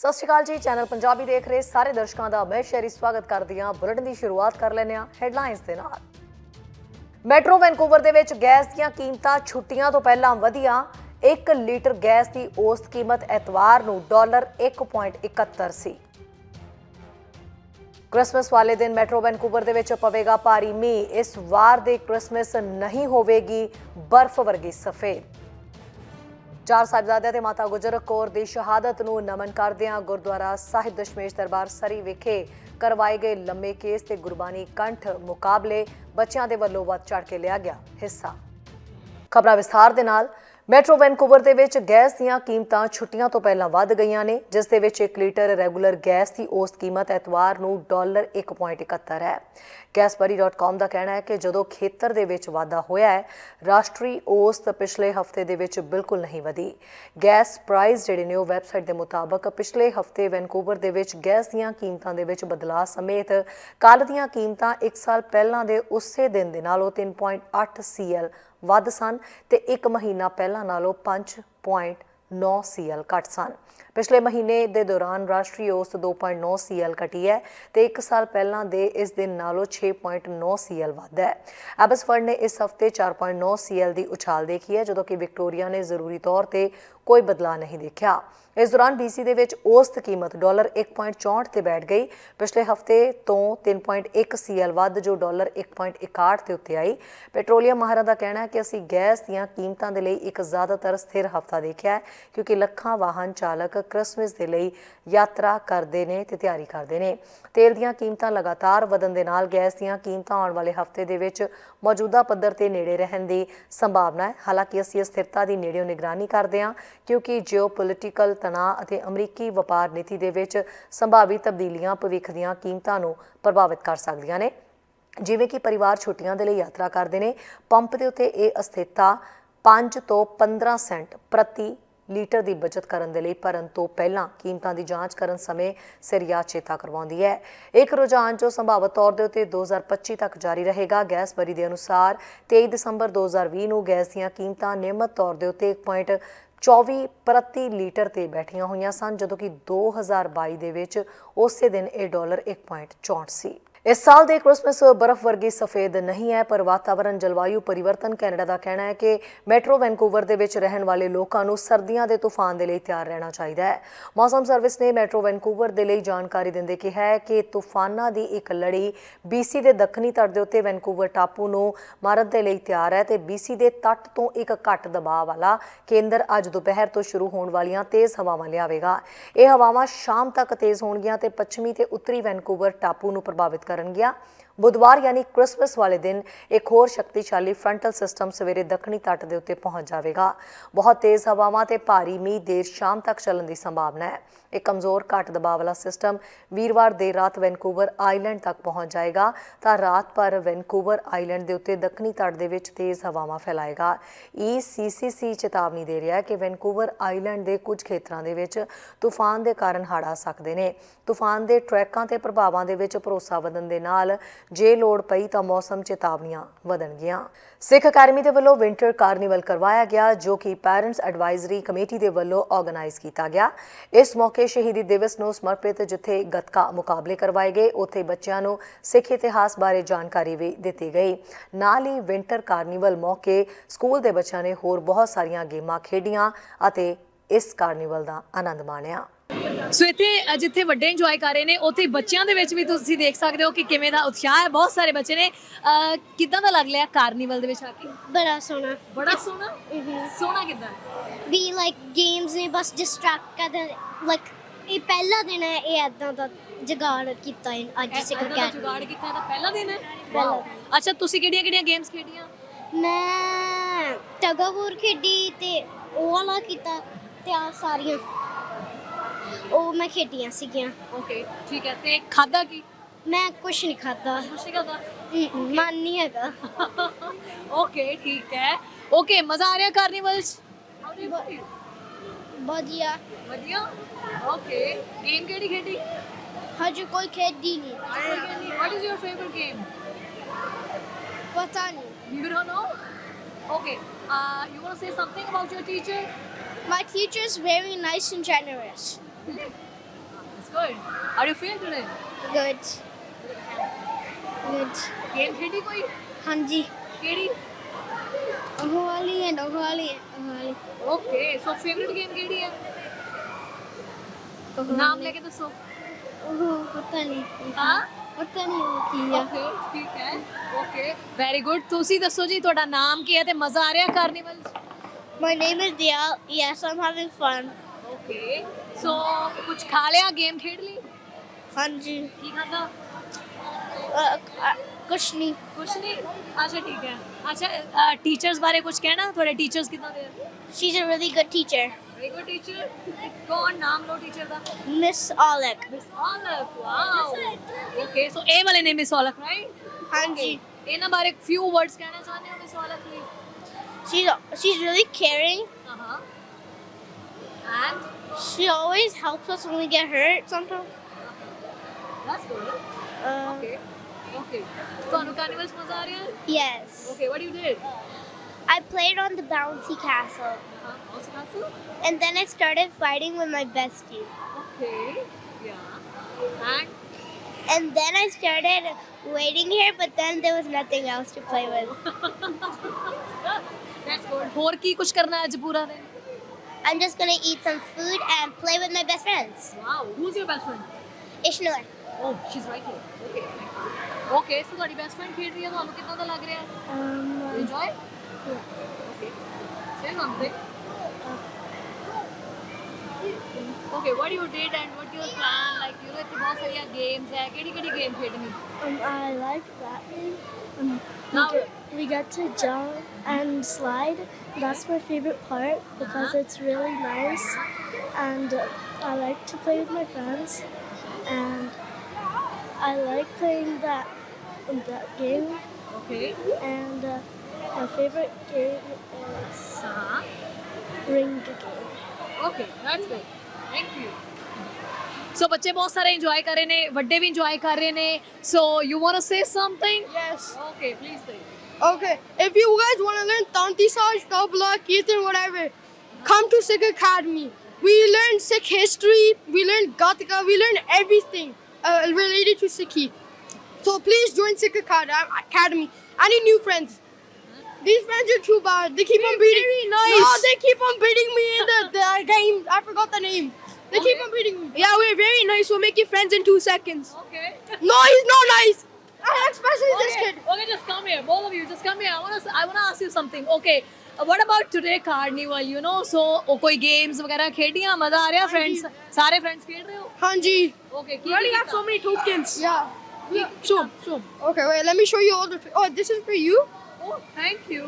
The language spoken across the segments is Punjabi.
ਸਤਿ ਸ਼੍ਰੀ ਅਕਾਲ ਜੀ, ਚੈਨਲ ਪੰਜਾਬੀ ਦੇਖ ਰਹੇ ਸਾਰੇ ਦਰਸ਼ਕਾਂ ਦਾ ਮੈਂ ਸ਼ੈਰੀ ਸਵਾਗਤ ਕਰਦੀ ਹਾਂ। ਬੁਲੇਟਿਨ ਦੀ ਸ਼ੁਰੂਆਤ ਕਰ ਲੈਂਦੇ ਹਾਂ ਹੈਡਲਾਈਨਸ ਦੇ ਨਾਲ। ਮੈਟਰੋ ਵੈਨਕੂਵਰ ਦੇ ਵਿੱਚ ਗੈਸ ਦੀਆਂ ਕੀਮਤਾਂ ਛੁੱਟੀਆਂ ਤੋਂ ਪਹਿਲਾਂ ਵਧੀਆਂ। 1 ਲੀਟਰ ਗੈਸ ਦੀ ਔਸਤ ਕੀਮਤ ਐਤਵਾਰ ਨੂੰ ਡਾਲਰ 1.71 ਸੀ। ਕ੍ਰਿਸਮਸ ਵਾਲੇ ਦਿਨ ਮੈਟਰੋ ਵੈਨਕੂਵਰ ਦੇ ਵਿੱਚ ਪਵੇਗਾ ਭਾਰੀ ਮੀਂਹ। ਇਸ ਵਾਰ ਦੇ ਕ੍ਰਿਸਮਸ ਨਹੀਂ ਹੋਵੇਗੀ, ਬਰਫ਼ ਵਰਗੀ ਸਫੇਦ। ਚਾਰ ਸਾਹਿਬਜ਼ਾਦਿਆਂ ਤੇ ਮਾਤਾ ਗੁਜਰ ਕੌਰ ਦੀ ਸ਼ਹਾਦਤ ਨੂੰ ਨਮਨ ਕਰਦਿਆਂ ਗੁਰਦੁਆਰਾ ਸਾਹਿਬ ਦਸ਼ਮੇਸ਼ ਦਰਬਾਰ ਸਰੀ ਵਿਖੇ ਕਰਵਾਏ ਗਏ ਲੰਮੇ ਕੇਸ ਤੇ ਗੁਰਬਾਣੀ ਕੰਠ ਮੁਕਾਬਲੇ ਬੱਚਿਆਂ ਦੇ ਵੱਲੋਂ ਵੱਧ ਚੜ ਕੇ ਲਿਆ ਗਿਆ ਹਿੱਸਾ। ਖਬਰਾਂ ਵਿਸਥਾਰ ਦੇ ਨਾਲ ਮੈਟਰੋ ਵੈਨਕੂਵਰ ਦੇ ਵਿੱਚ ਗੈਸ ਦੀਆਂ ਕੀਮਤਾਂ ਛੁੱਟੀਆਂ ਤੋਂ ਪਹਿਲਾਂ ਵੱਧ ਗਈਆਂ ਨੇ, ਜਿਸ ਦੇ ਵਿੱਚ 1 ਲੀਟਰ ਰੈਗੂਲਰ ਗੈਸ ਦੀ ਔਸਤ ਕੀਮਤ ਐਤਵਾਰ ਨੂੰ ਡਾਲਰ 1.71 ਹੈ। ਗੈਸਬਰੀ.com ਦਾ ਕਹਿਣਾ ਹੈ ਕਿ ਜਦੋਂ ਖੇਤਰ ਦੇ ਵਿੱਚ ਵਾਧਾ ਹੋਇਆ ਹੈ, ਰਾਸ਼ਟਰੀ ਔਸਤ ਪਿਛਲੇ ਹਫ਼ਤੇ ਦੇ ਵਿੱਚ ਬਿਲਕੁਲ ਨਹੀਂ ਵਧੀ। ਗੈਸ ਪ੍ਰਾਈਸ ਜਿਹੜੇ ਨੇ ਉਹ ਵੈਬਸਾਈਟ ਦੇ ਮੁਤਾਬਕ ਪਿਛਲੇ ਹਫ਼ਤੇ ਵੈਨਕੂਵਰ ਦੇ ਵਿੱਚ ਗੈਸ ਦੀਆਂ ਕੀਮਤਾਂ ਦੇ ਵਿੱਚ ਬਦਲਾਅ ਸਮੇਤ ਕੱਲ੍ਹ ਦੀਆਂ ਕੀਮਤਾਂ 1 ਸਾਲ ਪਹਿਲਾਂ ਦੇ ਉਸੇ ਦਿਨ ਦੇ ਨਾਲੋਂ 3.8 ਸੀਐਲ ਵੱਧ ਸਨ ਤੇ ਇੱਕ ਮਹੀਨਾ ਪਹਿਲਾਂ ਨਾਲੋਂ 5.9 ਸੀਐਲ ਘੱਟ ਸਨ। ਪਿਛਲੇ ਮਹੀਨੇ ਦੇ ਦੌਰਾਨ ਰਾਸ਼ਟਰੀ ਔਸਤ 2.9 ਸੀਐਲ ਘਟੀ ਹੈ ਤੇ 1 ਸਾਲ ਪਹਿਲਾਂ ਦੇ ਇਸ ਦਿਨ ਨਾਲੋਂ 6.9 ਸੀਐਲ ਵੱਧ ਹੈ। ਐਬਸਫਰਡ ਨੇ ਇਸ ਹਫ਼ਤੇ 4.9 ਸੀਐਲ ਦੀ ਉਛਾਲ ਦੇਖੀ ਹੈ, ਜਦੋਂ ਕਿ ਵਿਕਟੋਰੀਆ ਨੇ ਜ਼ਰੂਰੀ ਤੌਰ ਤੇ ਕੋਈ ਬਦਲਾਅ ਨਹੀਂ ਦੇਖਿਆ। ਇਸ ਦੌਰਾਨ BC ਦੇ ਵਿੱਚ ਔਸਤ ਕੀਮਤ ਡਾਲਰ 1.64 ਤੇ ਬੈਠ ਗਈ। ਪਿਛਲੇ ਹਫ਼ਤੇ ਤੋਂ 3.1 ਸੀਐਲ ਵੱਧ, ਜੋ ਡਾਲਰ 1.61 ਤੇ ਉੱਤੇ ਆਈ। ਪੈਟਰੋਲੀਅਮ ਮਾਹਰਾਂ ਦਾ ਕਹਿਣਾ ਹੈ ਕਿ ਅਸੀਂ ਗੈਸ ਦੀਆਂ ਕੀਮਤਾਂ ਦੇ ਲਈ ਇੱਕ ਜ਼ਿਆਦਾਤਰ ਸਥਿਰ ਹਫਤਾ ਦੇਖਿਆ ਹੈ, ਕਿਉਂਕਿ ਲੱਖਾਂ ਵਾਹਨ ਚਾਲਕ ਕ੍ਰਿਸਮਸ ਦੇ ਲਈ ਯਾਤਰਾ ਕਰਦੇ ਨੇ ਤੇ ਤਿਆਰੀ ਕਰਦੇ ਨੇ। ਤੇਲ ਦੀਆਂ ਕੀਮਤਾਂ ਲਗਾਤਾਰ ਵਧਣ ਦੇ ਨਾਲ ਗੈਸ ਦੀਆਂ ਕੀਮਤਾਂ ਆਉਣ ਵਾਲੇ ਹਫ਼ਤੇ ਦੇ ਵਿੱਚ ਮੌਜੂਦਾ ਪੱਧਰ ਤੇ ਨੇੜੇ ਰਹਿਣ ਦੀ ਸੰਭਾਵਨਾ ਹੈ। ਹਾਲਾਂਕਿ ਅਸੀਂ ਸਥਿਰਤਾ ਦੀ ਨੇੜਿਓਂ ਨਿਗਰਾਨੀ ਕਰਦੇ ਹਾਂ ਕਿਉਂਕਿ ਜਿਓਪੋਲਿਟੀਕਲ ਤਣਾਅ ਅਤੇ ਅਮਰੀਕੀ ਵਪਾਰ ਨੀਤੀ ਦੇ ਵਿੱਚ ਸੰਭਾਵੀ ਤਬਦੀਲੀਆਂ ਭਵਿੱਖ ਦੀਆਂ ਕੀਮਤਾਂ ਨੂੰ ਪ੍ਰਭਾਵਿਤ ਕਰ ਸਕਦੀਆਂ ਨੇ। ਜਿਵੇਂ ਕਿ ਪਰਿਵਾਰ ਛੁੱਟੀਆਂ ਦੇ ਲਈ ਯਾਤਰਾ ਕਰਦੇ ਨੇ। ਪੰਪ ਦੇ ਉੱਤੇ ਇਹ ਅਸਥਿਰਤਾ 5 ਤੋਂ 15 ਸੈਂਟ ਪ੍ਰਤੀ ਲੀਟਰ ਦੀ ਬਚਤ ਕਰਨ ਦੇ ਲਈ, ਭਰਨ ਤੋਂ ਪਹਿਲਾਂ ਕੀਮਤਾਂ ਦੀ ਜਾਂਚ ਕਰਨ ਸਮੇਂ ਸਿਰਿਆ ਚੇਤਾ ਕਰਵਾਉਂਦੀ ਹੈ। ਇੱਕ ਰੁਝਾਨ ਜੋ ਸੰਭਾਵਤ ਤੌਰ ਦੇ ਉੱਤੇ 2025 ਤੱਕ ਜਾਰੀ ਰਹੇਗਾ। ਗੈਸ ਬਰੀ ਦੇ ਅਨੁਸਾਰ 23 ਦਸੰਬਰ 2020 ਨੂੰ ਗੈਸ ਦੀਆਂ ਕੀਮਤਾਂ ਨਿਯਮਤ ਤੌਰ ਦੇ ਉੱਤੇ 1.24 ਪ੍ਰਤੀ ਲੀਟਰ ਤੇ ਬੈਠੀਆਂ ਹੋਈਆਂ ਸਨ, ਜਦੋਂ ਕਿ 2022 ਦੇ ਵਿੱਚ ਉਸੇ ਦਿਨ ਇਹ ਡਾਲਰ 1.64 ਸੀ। ਇਸ ਸਾਲ ਦੇ ਕ੍ਰਿਸਮਸ ਬਰਫ਼ ਵਰਗੀ ਸਫੇਦ ਨਹੀਂ ਹੈ, ਪਰ ਵਾਤਾਵਰਣ ਜਲਵਾਯੂ ਪਰਿਵਰਤਨ ਕੈਨੇਡਾ ਦਾ ਕਹਿਣਾ ਹੈ ਕਿ ਮੈਟਰੋ ਵੈਨਕੂਵਰ ਦੇ ਵਿੱਚ ਰਹਿਣ ਵਾਲੇ ਲੋਕਾਂ ਨੂੰ ਸਰਦੀਆਂ ਦੇ ਤੂਫਾਨ ਦੇ ਲਈ ਤਿਆਰ ਰਹਿਣਾ ਚਾਹੀਦਾ ਹੈ। ਮੌਸਮ ਸਰਵਿਸ ਨੇ ਮੈਟਰੋ ਵੈਨਕੂਵਰ ਦੇ ਲਈ ਜਾਣਕਾਰੀ ਦਿੰਦੇ ਕਿਹਾ ਹੈ ਕਿ ਤੂਫਾਨਾਂ ਦੀ ਇੱਕ ਲੜੀ BC ਦੇ ਦੱਖਣੀ ਤੱਟ ਦੇ ਉੱਤੇ ਵੈਨਕੂਵਰ ਟਾਪੂ ਨੂੰ ਮਾਰਨ ਦੇ ਲਈ ਤਿਆਰ ਹੈ ਤੇ BC ਦੇ ਤੱਟ ਤੋਂ ਇੱਕ ਘੱਟ ਦਬਾਅ ਵਾਲਾ ਕੇਂਦਰ ਅੱਜ ਦੁਪਹਿਰ ਤੋਂ ਸ਼ੁਰੂ ਹੋਣ ਵਾਲੀਆਂ ਤੇਜ਼ ਹਵਾਵਾਂ ਲਿਆਵੇਗਾ। ਇਹ ਹਵਾਵਾਂ ਸ਼ਾਮ ਤੱਕ ਤੇਜ਼ ਹੋਣਗੀਆਂ ਤੇ ਪੱਛਮੀ ਤੇ ਉੱਤਰੀ ਵੈਨਕੂਵਰ ਟਾਪੂ ਨੂੰ ਪ੍ਰਭਾਵਿਤ ਕਰਨਗੀਆਂ। ਬੁੱਧਵਾਰ ਯਾਨੀ ਕ੍ਰਿਸਮਸ ਵਾਲੇ ਦਿਨ ਇੱਕ ਹੋਰ ਸ਼ਕਤੀਸ਼ਾਲੀ ਫਰੰਟਲ ਸਿਸਟਮ ਸਵੇਰੇ ਦੱਖਣੀ ਤੱਟ ਦੇ ਉੱਤੇ ਪਹੁੰਚ ਜਾਵੇਗਾ। ਬਹੁਤ ਤੇਜ਼ ਹਵਾਵਾਂ ਤੇ ਭਾਰੀ ਮੀਂਹ ਦੇਰ ਸ਼ਾਮ ਤੱਕ ਚੱਲਣ ਦੀ ਸੰਭਾਵਨਾ ਹੈ। ਇਹ ਕਮਜ਼ੋਰ ਘੱਟ ਦਬਾਅ ਵਾਲਾ ਸਿਸਟਮ ਵੀਰਵਾਰ ਦੇਰ ਰਾਤ ਵੈਨਕੂਵਰ ਆਈਲੈਂਡ ਤੱਕ ਪਹੁੰਚ ਜਾਏਗਾ, ਤਾਂ ਰਾਤ ਭਰ ਵੈਨਕੂਵਰ ਆਈਲੈਂਡ ਦੇ ਉੱਤੇ ਦੱਖਣੀ ਤੱਟ ਦੇ ਵਿੱਚ ਤੇਜ਼ ਹਵਾਵਾਂ ਫੈਲਾਏਗਾ। ECCC ਚੇਤਾਵਨੀ ਦੇ ਰਿਹਾ ਹੈ ਕਿ ਵੈਨਕੂਵਰ ਆਈਲੈਂਡ ਦੇ ਕੁਝ ਖੇਤਰਾਂ ਦੇ ਵਿੱਚ ਤੂਫਾਨ ਦੇ ਕਾਰਨ ਹੜ੍ਹ ਆ ਸਕਦੇ ਨੇ। ਤੂਫਾਨ ਦੇ ਟਰੈਕਾਂ ਤੇ ਪ੍ਰਭਾਵਾਂ ਦੇ ਵਿੱਚ ਭਰੋਸਾ ਵਧਣ ਦੇ ਨਾਲ ਜੇ ਲੋੜ ਪਈ ਤਾਂ ਮੌਸਮ ਚੇਤਾਵਨੀਆਂ ਵਧਣਗੀਆਂ। ਸਿੱਖ ਅਕੈਡਮੀ ਦੇ ਵੱਲੋਂ ਵਿੰਟਰ ਕਾਰਨੀਵਲ ਕਰਵਾਇਆ ਗਿਆ, ਜੋ ਕਿ ਪੈਰੈਂਟਸ ਐਡਵਾਈਜ਼ਰੀ ਕਮੇਟੀ ਦੇ ਵੱਲੋਂ ਆਰਗੇਨਾਈਜ਼ ਕੀਤਾ ਗਿਆ। ਇਸ ਮੌਕੇ ਸ਼ਹੀਦੀ ਦਿਵਸ ਨੂੰ ਸਮਰਪਿਤ ਜਿੱਥੇ ਗੱਤਕਾ ਮੁਕਾਬਲੇ ਕਰਵਾਏ ਗਏ ਉੱਥੇ ਬੱਚਿਆਂ ਨੂੰ ਸਿੱਖ ਇਤਿਹਾਸ ਬਾਰੇ ਜਾਣਕਾਰੀ ਵੀ ਦਿੱਤੀ ਗਈ। ਨਾਲ ਹੀ ਵਿੰਟਰ ਕਾਰਨੀਵਲ ਮੌਕੇ ਸਕੂਲ ਦੇ ਬੱਚਿਆਂ ਨੇ ਹੋਰ ਬਹੁਤ ਸਾਰੀਆਂ ਗੇਮਾਂ ਖੇਡੀਆਂ ਅਤੇ ਇਸ ਕਾਰਨੀਵਲ ਦਾ ਆਨੰਦ ਮਾਣਿਆ। ਸੋ ਇੱਥੇ ਜਿੱਥੇ ਵੱਡੇ ਇੰਜੋਏ ਕਰ ਰਹੇ ਨੇ ਉੱਥੇ ਬੱਚਿਆਂ ਦੇ ਵਿੱਚ ਵੀ ਤੁਸੀਂ ਦੇਖ ਸਕਦੇ ਹੋ ਕਿ ਕਿਵੇਂ ਦਾ ਉਤਸ਼ਾਹ ਹੈ। ਬਹੁਤ ਸਾਰੇ ਬੱਚੇ ਨੇ ਕਿੱਦਾਂ ਦਾ ਲੱਗ ਰਿਹਾ ਕਾਰਨੀਵਲ ਦੇ ਵਿੱਚ ਆ ਕੇ? ਬੜਾ ਸੋਹਣਾ। ਬੜਾ ਸੋਹਣਾ? ਸੋਹਣਾ ਕਿੱਦਾਂ? ਵੀ ਲਾਈਕ ਗੇਮਸ ਨੇ ਬਸ ਡਿਸਟਰੈਕਟ ਕਰਦੇ ਲਾਈਕ ਇਹ ਪਹਿਲਾ ਦਿਨ ਹੈ ਇਹ ਐਦਾਂ ਦਾ ਜਗਾੜ ਕੀਤਾ ਹੈ ਅੱਜ ਸਿੱਖ ਅਕੈਡਮੀ ਜੁਗਾੜ ਕੀਤਾ ਤਾਂ ਪਹਿਲਾ ਦਿਨ ਹੈ. ਅੱਛਾ ਤੁਸੀਂ ਕਿਹੜੀਆਂ ਕਿਹੜੀਆਂ ਗੇਮਸ ਖੇਡੀਆਂ? ਮੈਂ ਟਗਾਵੂਰ ਖੇਡੀ ਤੇ ਉਹ ਵਾਲਾ ਕੀਤਾ ਤੇ ਆ ਸਾਰੀਆਂ। ਉਹ ਮੈਂ ਖੇਡੀਆਂ ਸੀਗੀਆਂ। ਓਕੇ ਠੀਕ ਹੈ। ਤੇ ਖਾਦਾ ਕੀ? ਮੈਂ ਕੁਛ ਨਹੀਂ ਖਾਦਾ ਕੁਛ ਨਹੀਂ ਖਾਦਾ ਮਨ ਨਹੀਂ ਹੈਗਾ। ਓਕੇ ਠੀਕ ਹੈ। ਓਕੇ ਮਜ਼ਾ ਆ ਰਿਹਾ ਕਾਰਨੀਵਲ ਚ? ਵਧੀਆ ਵਧੀਆ ਓਕੇ ਗੇਮ ਕਿਹੜੀ ਖੇਡੀ ਹਜੇ ਕੋਈ ਖੇਡੀ ਨਹੀਂ What is your favorite game? ਪਤਾ ਨਹੀਂ You don't know? Okay. Uh, you want to say something about your teacher? My teacher is very nice and generous. That's good. How do you feel today? Good good Game ਖੇਡੀ ਕੋਈ ਹਾਂਜੀ ਕਿਹੜੀ ਉਹ ਵਾਲੀ ਐਂਡ ਉਹ ਵਾਲੀ ਉਹ ਵਾਲੀ ਓਕੇ ਸੋ ਫੇਵਰਿਟ ਗੇਮ ਕਿਹੜੀ ਹੈ? ਉਹ ਨਾਮ। ਲੈ ਕੇ ਦੱਸੋ। ਉਹ ਪਤਾ ਨਹੀਂ। ਹਾਂ? ਪਤਾ ਨਹੀਂ ਉਹ ਕੀ ਆ। ਓਕੇ ਠੀਕ ਹੈ। ਓਕੇ ਵੈਰੀ ਗੁੱਡ ਤੁਸੀਂ ਦੱਸੋ ਜੀ ਤੁਹਾਡਾ ਨਾਮ ਕੀ ਹੈ ਤੇ ਮਜ਼ਾ ਆ ਰਿਹਾ carnival My name is Dia. Yes, I'm having fun. Okay so ਕੁਝ ਖਾ ਲਿਆ ਗੇਮ ਖੇਡ ਲਈ? ਹਾਂਜੀ। ਕੀ ਖਾਦਾ ਕੁਛ ਨਹੀਂ। ਕੁਛ ਨਹੀਂ? ਅੱਛਾ ਠੀਕ ਹੈ। ਅੱਛਾ ਟੀਚਰਸ ਬਾਰੇ ਕੁਝ ਕਹਿਣਾ? ਤੁਹਾਡੇ ਟੀਚਰਸ ਕਿਦਾਂ ਦੇ She's a really good teacher. Very good teacher ਕੌਣ? ਨਾਮ ਲੋ ਟੀਚਰ ਦਾ। Miss Alec. Miss Aulakh wow okay so ਇਹ ਵਾਲੇ ਨੇ ਮਿਸ ਔਲਕ ਰਾਈਟ ਹਾਂਜੀ। ਇਹਨਾਂ ਬਾਰੇ ਫਿਊ ਵਰਡਸ ਕਹਿਣਾ ਚਾਹੁੰਦੇ ਹੋ ਮਿਸ ਔਲਕ ਲਈ? She's she's really caring. ਹਾਂ and She always helps us when we get hurt sometimes. That's good Uh, okay okay ਤੁਹਾਨੂੰ ਕਾਰਨੀਵਲਸ ਮਜ਼ਾ ਆ ਰਿਹਾ ਹੈ yes. Okay what you did I played on the bouncy castle. ਹਾਂ ਉਸ castle And then I started fighting with my bestie. Okay yeah and And then I started waiting here, but then there was nothing else to play with. That's good ਹੋਰ ਕੀ ਕੁਝ ਕਰਨਾ ਹੈ ਅੱਜ ਪੂਰਾ ਦਿਨ I'm just gonna eat some food and play with my best friends. Wow who is your best friend Ishnur. Oh she is right here Okay okay so ਤੁਹਾਡੀ ਬੈਸਟ ਫਰੈਂਡ ਖੇਡ ਰਹੀ ਹੈ ਤੁਹਾਨੂੰ ਕਿੱਦਾਂ ਦਾ ਲੱਗ ਰਿਹਾ Um, enjoy okay say something okay what you did and what your plan like you know ਇੱਥੇ ਬਹੁਤ ਸਾਰੀਆਂ games ਹੈ ਕਿਹੜੀ ਕਿਹੜੀ game ਖੇਡਣੀ Um, I like that game. Um, we, Now- get, we get to jump and slide. That's my favorite part because Uh-huh. it's really nice. And uh, I like to play with my friends. And I like playing that that game. Okay. And uh, my favorite game is uh-huh. Ring game. Okay, that's good. Thank you. so, बच्चे बहुत सारे इंजॉय कर रहे ने बड्डे say इंजॉय कर रहे ने सो Okay, if you guys want to learn Tantisaj, Tabla, Kirtan, whatever, come to Sikh Academy. We learn Sikh history, we learn Gathaka, we learn everything uh, related to Sikhi. So please join Sikh Acad- Academy. I need new friends. These friends are too bad. They keep on beating me. nice. No, they keep on beating me in the, the game. I forgot the name. They keep Okay. on beating me. Yeah, we're very nice. We'll make you friends in two seconds. Okay No, he's not nice. Especially this Okay, kid. okay, just come here, both of you. Just come here. I want to, I want to ask you something. Okay, uh, what about today carnival? You know, so oh, कोई games वगैरह खेडियां मजा आ रहा friends सारे friends खेल रहे हो? Hanji. Okay, की really have so many tokens. Yeah. Yeah, show, show. Okay, wait, let me show you all the. Oh, this is for you? Oh, thank you.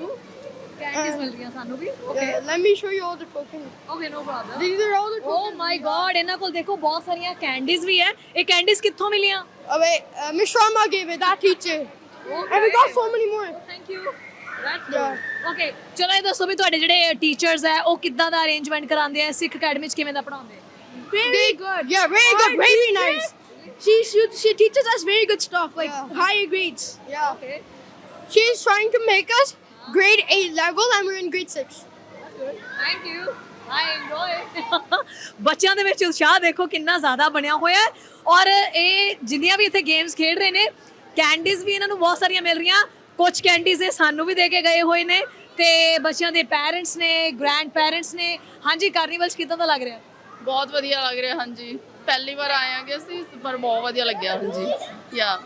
Candies ਮਿਲ ਗਈਆਂ ਸਾਨੂੰ ਵੀ okay Yeah, let me show you all the tokens. Okay no problem These are all the uh tokens. My god ਇਹਨਾਂ ਕੋਲ ਦੇਖੋ ਬਹੁਤ ਸਾਰੀਆਂ ਕੈਂਡੀਜ਼ ਵੀ ਹੈ ਇਹ ਕੈਂਡੀਜ਼ ਕਿੱਥੋਂ ਮਿਲੀਆਂ Oh, wait, uh, Miss Sharma gave it, that teacher. And we got so many more. Thank you Yeah. Okay ਚਲੋ ਇਹ ਦੱਸੋ ਵੀ ਤੁਹਾਡੇ ਜਿਹੜੇ ਟੀਚਰਸ ਹੈ ਉਹ ਕਿੱਦਾਂ ਦਾ ਅਰੇਂਜਮੈਂਟ ਕਰਾਉਂਦੇ ਆ ਸਿੱਖ ਅਕੈਡਮੀ ਚ ਕਿਵੇਂ ਦਾ ਪੜਾਉਂਦੇ Very good. Yeah, very good, very nice. She, she, she teaches us very good stuff, like Yeah. higher grades. Yeah. Okay. She's trying to make us grade 8 level and we're in grade 6. Thank you I enjoy ਬੱਚਿਆਂ ਦੇ ਵਿੱਚ ਉਤਸ਼ਾਹ ਦੇਖੋ ਕਿੰਨਾ ਜ਼ਿਆਦਾ ਬਣਿਆ ਹੋਇਆ ਹੈ ਔਰ ਇਹ ਜਿੰਨੀਆਂ ਵੀ ਇੱਥੇ ਗੇਮਸ ਖੇਡ ਰਹੇ ਨੇ ਕੈਂਡੀਜ਼ ਵੀ ਇਹਨਾਂ ਨੂੰ ਬਹੁਤ ਸਾਰੀਆਂ ਮਿਲ ਰਹੀਆਂ ਕੁਝ ਕੈਂਡੀਜ਼ ਇਹ ਸਾਨੂੰ ਵੀ ਦੇ ਕੇ ਗਏ ਹੋਏ ਨੇ ਤੇ ਬੱਚਿਆਂ ਦੇ ਪੈਰੈਂਟਸ ਨੇ ਗ੍ਰੈਂਡ ਪੈਰੈਂਟਸ ਨੇ ਹਾਂਜੀ ਕਾਰਨੀਵਲ ਕਿਦਾਂ ਦਾ ਲੱਗ ਰਿਹਾ ਬਹੁਤ ਵਧੀਆ ਲੱਗ ਰਿਹਾ ਹਾਂਜੀ ਪਹਿਲੀ ਵਾਰ ਆਇਆਂਗੇ ਅਸੀਂ ਪਰ ਬਹੁਤ ਵਧੀਆ ਲੱਗਿਆ ਹਾਂਜੀ। ਯਾ